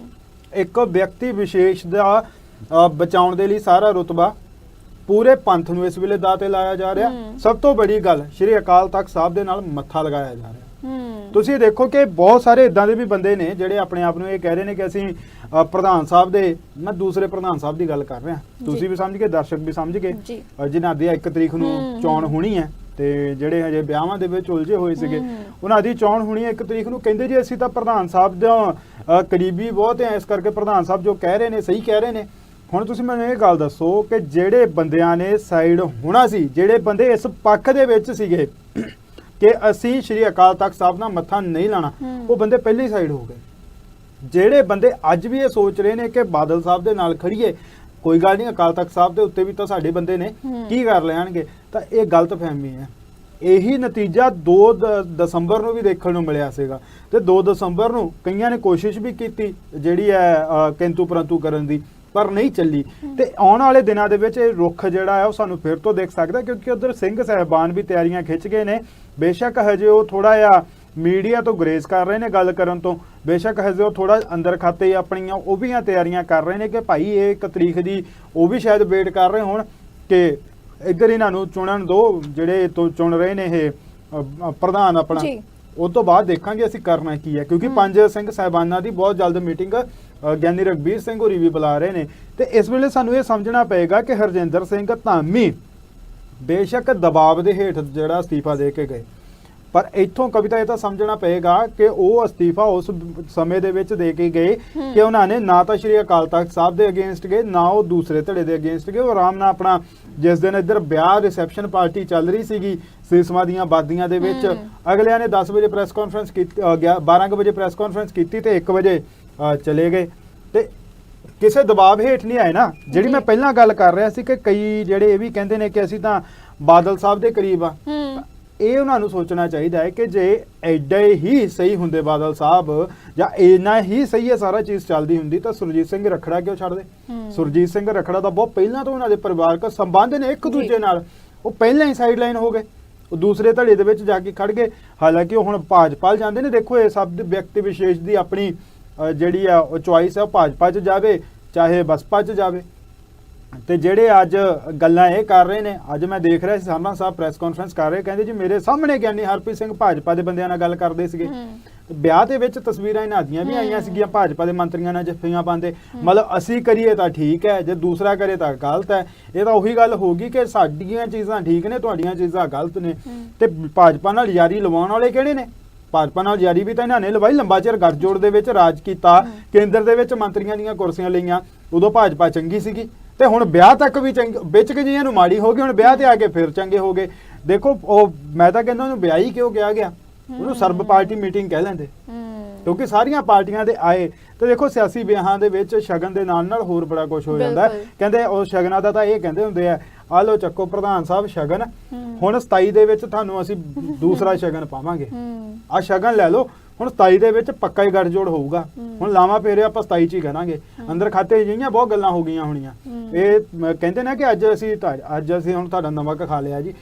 ਇੱਕ ਵਿਅਕਤੀ ਵਿਸ਼ੇਸ਼ ਦਾ ਅ, ਬਚਾਉਣ ਦੇ ਲਈ ਸਾਰਾ ਰੁਤਬਾ ਪੂਰੇ ਪੰਥ ਨੂੰ ਇਸ ਵੇਲੇ ਦਾਅ ਤੇ ਲਾਇਆ ਜਾ ਰਿਹਾ। ਸਭ ਤੋਂ ਬੜੀ ਗੱਲ ਸ਼੍ਰੀ ਅਕਾਲ ਤਖਤ ਸਾਹਿਬ ਦੇ ਨਾਲ ਮੱਥਾ ਲਗਾਇਆ ਜਾ ਰਿਹਾ। ਤੁਸੀਂ ਦੇਖੋ ਕਿ ਬਹੁਤ ਸਾਰੇ ਇਦਾਂ ਦੇ ਵੀ ਬੰਦੇ ਨੇ ਜਿਹੜੇ ਆਪਣੇ ਆਪ ਨੂੰ ਇਹ ਕਹਿ ਰਹੇ ਨੇ ਕਿ ਅਸੀਂ ਪ੍ਰਧਾਨ ਸਾਹਿਬ ਦੇ ਮੈਂ ਦੂਸਰੇ ਪ੍ਰਧਾਨ ਸਾਹਿਬ ਦੀ ਗੱਲ ਕਰ ਰਿਹਾ। ਤੁਸੀਂ ਵੀ ਸਮਝ ਗਏ ਦਰਸ਼ਕ ਵੀ ਸਮਝ ਗਏ। ਜਿਨ੍ਹਾਂ ਦੀ 1 ਤਰੀਕ ਨੂੰ ਚੋਣ ਹੋਣੀ ਹੈ ਤੇ ਜਿਹੜੇ ਹਜੇ ਵਿਆਹਾਂ ਦੇ ਵਿੱਚ ਉਲਝੇ ਹੋਏ ਸੀਗੇ। ਉਹਨਾਂ ਦੀ ਚੋਣ ਹੋਣੀ ਹੈ 1 ਤਰੀਕ ਨੂੰ। ਕਹਿੰਦੇ ਜੀ ਅਸੀਂ ਤਾਂ ਪ੍ਰਧਾਨ ਸਾਹਿਬ ਦੇ ਕਰੀਬੀ ਬਹੁਤ ਹੈ ਇਸ ਕਰਕੇ ਪ੍ਰਧਾਨ ਸਾਹਿਬ ਜੋ ਕਹਿ ਰਹੇ ਨੇ ਸਹੀ ਕਹਿ ਰਹੇ ਨੇ। ਹੁਣ ਤੁਸੀਂ ਮੈਨੂੰ ਇਹ ਗੱਲ ਦੱਸੋ ਕਿ ਜਿਹੜੇ ਬੰਦਿਆਂ ਨੇ ਸਾਈਡ ਹੋਣਾ ਸੀ ਜਿਹੜੇ ਬੰਦੇ ਇਸ ਪੱਖ ਦੇ ਵਿੱਚ ਸੀਗੇ ਕਿ ਅਸੀਂ ਸ਼੍ਰੀ ਅਕਾਲ ਤਖਤ ਸਾਹਿਬ ਨਾਲ ਮੱਥਾ ਨਹੀਂ ਲਾਣਾ। ਉਹ ਬੰਦੇ ਪਹਿਲੇ ਸਾਈਡ ਹੋ ਗਏ। ਜਿਹੜੇ ਬੰਦੇ ਅੱਜ ਵੀ ਇਹ ਸੋਚ ਰਹੇ ਨੇ ਕਿ ਬਾਦਲ ਸਾਹਿਬ ਦੇ ਨਾਲ ਖੜੀਏ ਕੋਈ ਗੱਲ ਨਹੀਂ ਅਕਾਲ ਤਖਤ ਸਾਹਿਬ ਦੇ ਉੱਤੇ ਵੀ ਤਾਂ ਸਾਡੇ ਬੰਦੇ ਨੇ। ਕੀ ਕਰ ਲੈਣਗੇ? ਤਾਂ ਇਹ ਗਲਤ ਫਹਿਮੀ ਹੈ। ਇਹੀ ਨਤੀਜਾ 2 ਦ- ਦਸੰਬਰ ਨੂੰ ਵੀ ਦੇਖਣ ਨੂੰ ਮਿਲਿਆ ਸੀਗਾ। ਤੇ 2 ਦਸੰਬਰ ਨੂੰ ਕਈਆਂ ਨੇ ਕੋਸ਼ਿਸ਼ ਵੀ ਕੀਤੀ ਜਿਹੜੀ ਹੈ ਕਿੰਤੂ ਪਰੰਤੂ ਕਰਨ ਦੀ ਪਰ ਨਹੀਂ ਚੱਲੀ। ਤੇ ਆਉਣ ਵਾਲੇ ਦਿਨਾਂ ਦੇ ਵਿੱਚ ਇਹ ਰੁੱਖ ਜਿਹੜਾ ਹੈ ਉਹ ਸਾਨੂੰ ਫਿਰ ਤੋਂ ਦੇਖ ਸਕਦਾ ਕਿਉਂਕਿ ਉਧਰ ਸਿੰਘ ਸਹਿਬਾਨ ਵੀ ਤਿਆਰੀਆਂ ਖਿੱਚ ਗਏ ਨੇ। ਬੇਸ਼ੱਕ ਹਜੇ ਉਹ ਥੋੜਾ ਜਿਹਾ ਮੀਡੀਆ ਤੋਂ ਗਰੇਜ਼ ਕਰ ਰਹੇ ਨੇ ਗੱਲ ਕਰਨ ਤੋਂ। ਬੇਸ਼ੱਕ ਹਜੇ ਉਹ ਥੋੜਾ ਅੰਦਰ ਖਾਤੇ ਆਪਣੀਆਂ ਉਹ ਵੀ ਆ ਤਿਆਰੀਆਂ ਕਰ ਰਹੇ ਨੇ ਕਿ ਭਾਈ ਇਹ ਇੱਕ ਤਰੀਕ ਦੀ ਉਹ ਵੀ ਸ਼ਾਇਦ ਵੇਟ ਕਰ ਰਹੇ ਹੋਣ ਕਿ ਇੱਧਰ ਇਹਨਾਂ ਨੂੰ ਚੁਣਨ ਦੋ ਜਿਹੜੇ ਤੋਂ ਚੁਣ ਰਹੇ ਨੇ ਇਹ ਪ੍ਰਧਾਨ ਆਪਣਾ। ਉਸ ਤੋਂ ਬਾਅਦ ਦੇਖਾਂਗੇ ਅਸੀਂ ਕਰਨਾ ਕੀ ਹੈ ਕਿਉਂਕਿ ਪੰਜ ਸਿੰਘ ਸਾਹਿਬਾਨਾਂ ਦੀ ਬਹੁਤ ਜਲਦ ਮੀਟਿੰਗ ਗਿਆਨੀ ਰਗਬੀਰ ਸਿੰਘ ਹੋਰੀ ਵੀ ਬੁਲਾ ਰਹੇ ਨੇ। ਤੇ ਇਸ ਵੇਲੇ ਸਾਨੂੰ ਇਹ ਸਮਝਣਾ ਪਏਗਾ ਕਿ ਹਰਜਿੰਦਰ ਸਿੰਘ ਧਾਮੀ ਬੇਸ਼ੱਕ ਦਬਾਅ ਦੇ ਹੇਠ ਜਿਹੜਾ ਅਸਤੀਫਾ ਦੇ ਕੇ ਗਏ। ਪਰ ਇੱਥੋਂ ਕਵਿਤਾ ਇਹ ਤਾਂ ਸਮਝਣਾ ਪਏਗਾ ਕਿ ਉਹ ਅਸਤੀਫਾ ਉਸ ਸਮੇਂ ਦੇ ਵਿੱਚ ਦੇ ਕੇ ਗਏ ਕਿ ਉਹਨਾਂ ਨੇ ਨਾ ਤਾਂ ਸ਼੍ਰੀ ਅਕਾਲ ਤਖਤ ਸਾਹਿਬ ਦੇ ਅਗੇਂਸਟ ਗਏ ਨਾ ਉਹ ਦੂਸਰੇ ਧੜੇ ਦੇ ਅਗੇਂਸਟ ਗਏ। ਉਹ ਆਰਾਮ ਨਾਲ ਆਪਣਾ ਜਿਸ ਦਿਨ ਇੱਧਰ ਵਿਆਹ ਰਿਸੈਪਸ਼ਨ ਪਾਰਟੀ ਚੱਲ ਰਹੀ ਸੀਗੀ ਸਿਸਮਾ ਦੀਆਂ ਬਾਦੀਆਂ ਦੇ ਵਿੱਚ ਅਗਲਿਆਂ ਨੇ 10 ਵਜੇ ਪ੍ਰੈਸ ਕਾਨਫਰੰਸ ਕੀਤੀ ਅ, ਗਿਆ- 12 ਕੁ ਵਜੇ ਪ੍ਰੈਸ ਕਾਨਫਰੰਸ ਕੀਤੀ ਤੇ 1 ਵਜੇ ਚਲੇ ਗਏ। ਤੇ ਕਿਸੇ ਦਬਾਅ ਹੇਠ ਨਹੀਂ ਆਏ ਨਾ। ਜਿਹੜੀ। ਮੈਂ ਪਹਿਲਾਂ ਗੱਲ ਕਰ ਰਿਹਾ ਸੀ ਕਿ ਕਈ ਜਿਹੜੇ ਇਹ ਵੀ ਕਹਿੰਦੇ ਨੇ ਕਿ ਅਸੀਂ ਤਾਂ ਬਾਦਲ ਸਾਹਿਬ ਦੇ ਕਰੀਬ ਆ। ਹੂੰ। ਇਹ ਉਹਨਾਂ ਨੂੰ ਸੋਚਣਾ ਚਾਹੀਦਾ ਹੈ ਕਿ ਜੇ ਐਡੇ ਹੀ ਸਹੀ ਹੁੰਦੇ ਬਾਦਲ ਸਾਹਿਬ ਜਾਂ ਇੰਨਾ ਹੀ ਸਹੀ ਹੈ ਸਾਰਾ ਚੀਜ਼ ਚੱਲਦੀ ਹੁੰਦੀ ਤਾਂ ਸੁਰਜੀਤ ਸਿੰਘ ਰਖੜਾ ਕਿਉਂ ਛੱਡਦੇ। ਸੁਰਜੀਤ ਸਿੰਘ ਰਖੜਾ ਤਾਂ ਬਹੁਤ ਪਹਿਲਾਂ ਤੋਂ ਉਹਨਾਂ ਦੇ ਪਰਿਵਾਰਕ ਸੰਬੰਧ ਨੇ ਇੱਕ। ਦੂਜੇ ਨਾਲ। ਉਹ ਪਹਿਲਾਂ ਹੀ ਸਾਈਡਲਾਈਨ ਹੋ ਗਏ। ਉਹ ਦੂਸਰੇ ਧੜੇ ਦੇ ਵਿੱਚ ਜਾ ਕੇ ਖੜ ਗਏ। ਹਾਲਾਂਕਿ ਉਹ ਹੁਣ ਭਾਜਪਾ 'ਚ ਜਾਂਦੇ ਨੇ। ਦੇਖੋ ਇਹ ਸਭ ਦੇ ਵਿਅਕਤੀ ਵਿਸ਼ੇਸ਼ ਦੀ ਆਪਣੀ ਜਿਹੜੀ ਆ ਉਹ ਚੁਆਇਸ ਹੈ ਉਹ ਭਾਜਪਾ 'ਚ ਜਾਵੇ ਚਾਹੇ ਬਸਪਾ 'ਚ ਜਾਵੇ। ਤੇ ਜਿਹੜੇ ਅੱਜ ਗੱਲਾਂ ਇਹ ਕਰ ਰਹੇ ਨੇ ਅੱਜ ਮੈਂ ਦੇਖ ਰਿਹਾ ਸੀ ਸਾਹਮਣਾ ਸਾਹਿਬ ਪ੍ਰੈਸ ਕਾਨਫਰੰਸ ਕਰ ਰਹੇ ਕਹਿੰਦੇ ਜੀ ਮੇਰੇ ਸਾਹਮਣੇ ਗਿਆਨੀ ਹਰਪ੍ਰੀਤ ਸਿੰਘ ਭਾਜਪਾ ਦੇ ਬੰਦਿਆਂ ਨਾਲ ਗੱਲ ਕਰਦੇ ਸੀਗੇ। ਹੂੰ। ਵਿਆਹ ਦੇ ਵਿੱਚ ਤਸਵੀਰਾਂ ਇਹਨਾਂ ਦੀਆਂ ਵੀ ਆਈਆਂ ਸੀਗੀਆਂ ਭਾਜਪਾ ਦੇ ਮੰਤਰੀਆਂ ਨਾਲ ਜੱਫੀਆਂ ਪਾਉਂਦੇ। ਮਤਲਬ ਅਸੀਂ ਕਰੀਏ ਤਾਂ ਠੀਕ ਹੈ ਜੇ ਦੂਸਰਾ ਕਰੇ ਤਾਂ ਗਲਤ ਹੈ। ਇਹ ਤਾਂ ਉਹੀ ਗੱਲ ਹੋਗੀ ਕਿ ਸਾਡੀਆਂ ਚੀਜ਼ਾਂ ਠੀਕ ਨੇ ਤੁਹਾਡੀਆਂ ਚੀਜ਼ਾਂ ਗਲਤ ਨੇ। ਤੇ ਭਾਜਪਾ ਨਾਲ ਯਾਰੀ ਲਵਾਉਣ ਵਾਲੇ ਕਿਹੜੇ ਨੇ? ਭਾਜਪਾ ਨਾਲ ਯਾਰੀ ਵੀ ਤਾਂ ਇਹਨਾਂ ਨੇ ਲਵਾਈ ਲੰਬਾ ਚਿਰ ਗੱਠਜੋੜ ਦੇ ਵਿੱਚ ਰਾਜ ਕੀਤਾ ਕੇਂਦਰ ਦੇ ਵਿੱਚ ਮੰਤਰੀਆਂ ਦੀਆਂ ਕੁਰਸੀਆਂ ਲਈਆਂ ਉਦੋਂ ਭਾਜਪਾ ਚੰਗੀ ਸੀਗੀ। ਤੇ ਹੁਣ ਵਿਆਹ ਤੱਕ ਵੀ ਵਿੱਚ ਕਿ ਜੀਆਂ ਨੂੰ ਮਾੜੀ ਹੋ ਗਈ ਹੁਣ ਵਿਆਹ ਤੇ ਆ ਕੇ ਫਿਰ ਚੰਗੇ ਹੋ ਗਏ। ਦੇਖੋ ਉਹ ਮੈਂ ਤਾਂ ਕਹਿੰਦਾ ਉਹਨੂੰ ਵਿਆਹੀ ਕਿਉਂ ਕਿਹਾ ਗਿਆ? ਉਹਨੂੰ ਸਰਬ ਪਾਰਟੀ ਮੀਟਿੰਗ ਕਹਿ ਲੈਂਦੇ। ਕਿਉਂਕਿ ਸਾਰੀਆਂ ਪਾਰਟੀਆਂ ਦੇ ਆਏ ਤੇ ਦੇਖੋ ਸਿਆਸੀ ਵਿਆਹਾਂ ਦੇ ਵਿੱਚ ਸ਼ਗਨ ਦੇ ਨਾਲ ਨਾਲ ਹੋਰ ਬੜਾ ਕੁਝ ਹੋ ਜਾਂਦਾ। ਕਹਿੰਦੇ ਉਹ ਸ਼ਗਨਾਂ ਦਾ ਤਾਂ ਇਹ ਕਹਿੰਦੇ ਹੁੰਦੇ ਆ ਆ ਲੋ ਚੱਕੋ ਪ੍ਰਧਾਨ ਸਾਹਿਬ ਸ਼ਗਨ। ਹੁਣ 27 ਦੇ ਵਿੱਚ ਤੁਹਾਨੂੰ ਅਸੀਂ ਦੂਸਰਾ ਸ਼ਗਨ ਪਾਵਾਂਗੇ। ਆ ਸ਼ਗਨ ਲੈ ਲਓ ਹੁਣ 27 ਦੇ ਵਿੱਚ ਪੱਕਾ ਹੀ ਗੱਠਜੋੜ ਹੋਊਗਾ। ਹੁਣ ਲਾਵਾ ਫੇਰੇ ਆਪਾਂ 27 ਚ ਹੀ ਕਰਾਂਗੇ। ਅੰਦਰ ਖਾਤੇ ਜਿਹੀਆਂ ਬਹੁਤ ਗੱਲਾਂ ਹੋ ਗਈਆਂ ਹੋਣੀਆਂ। ਇਹ ਕਹਿੰਦੇ ਨੇ ਕਿ ਅੱਜ ਅਸੀਂ ਅੱਜ ਅਸੀਂ ਹੁਣ ਤੁਹਾਡਾ ਨਮਕ ਖਾ ਲਿਆ ਜੀ।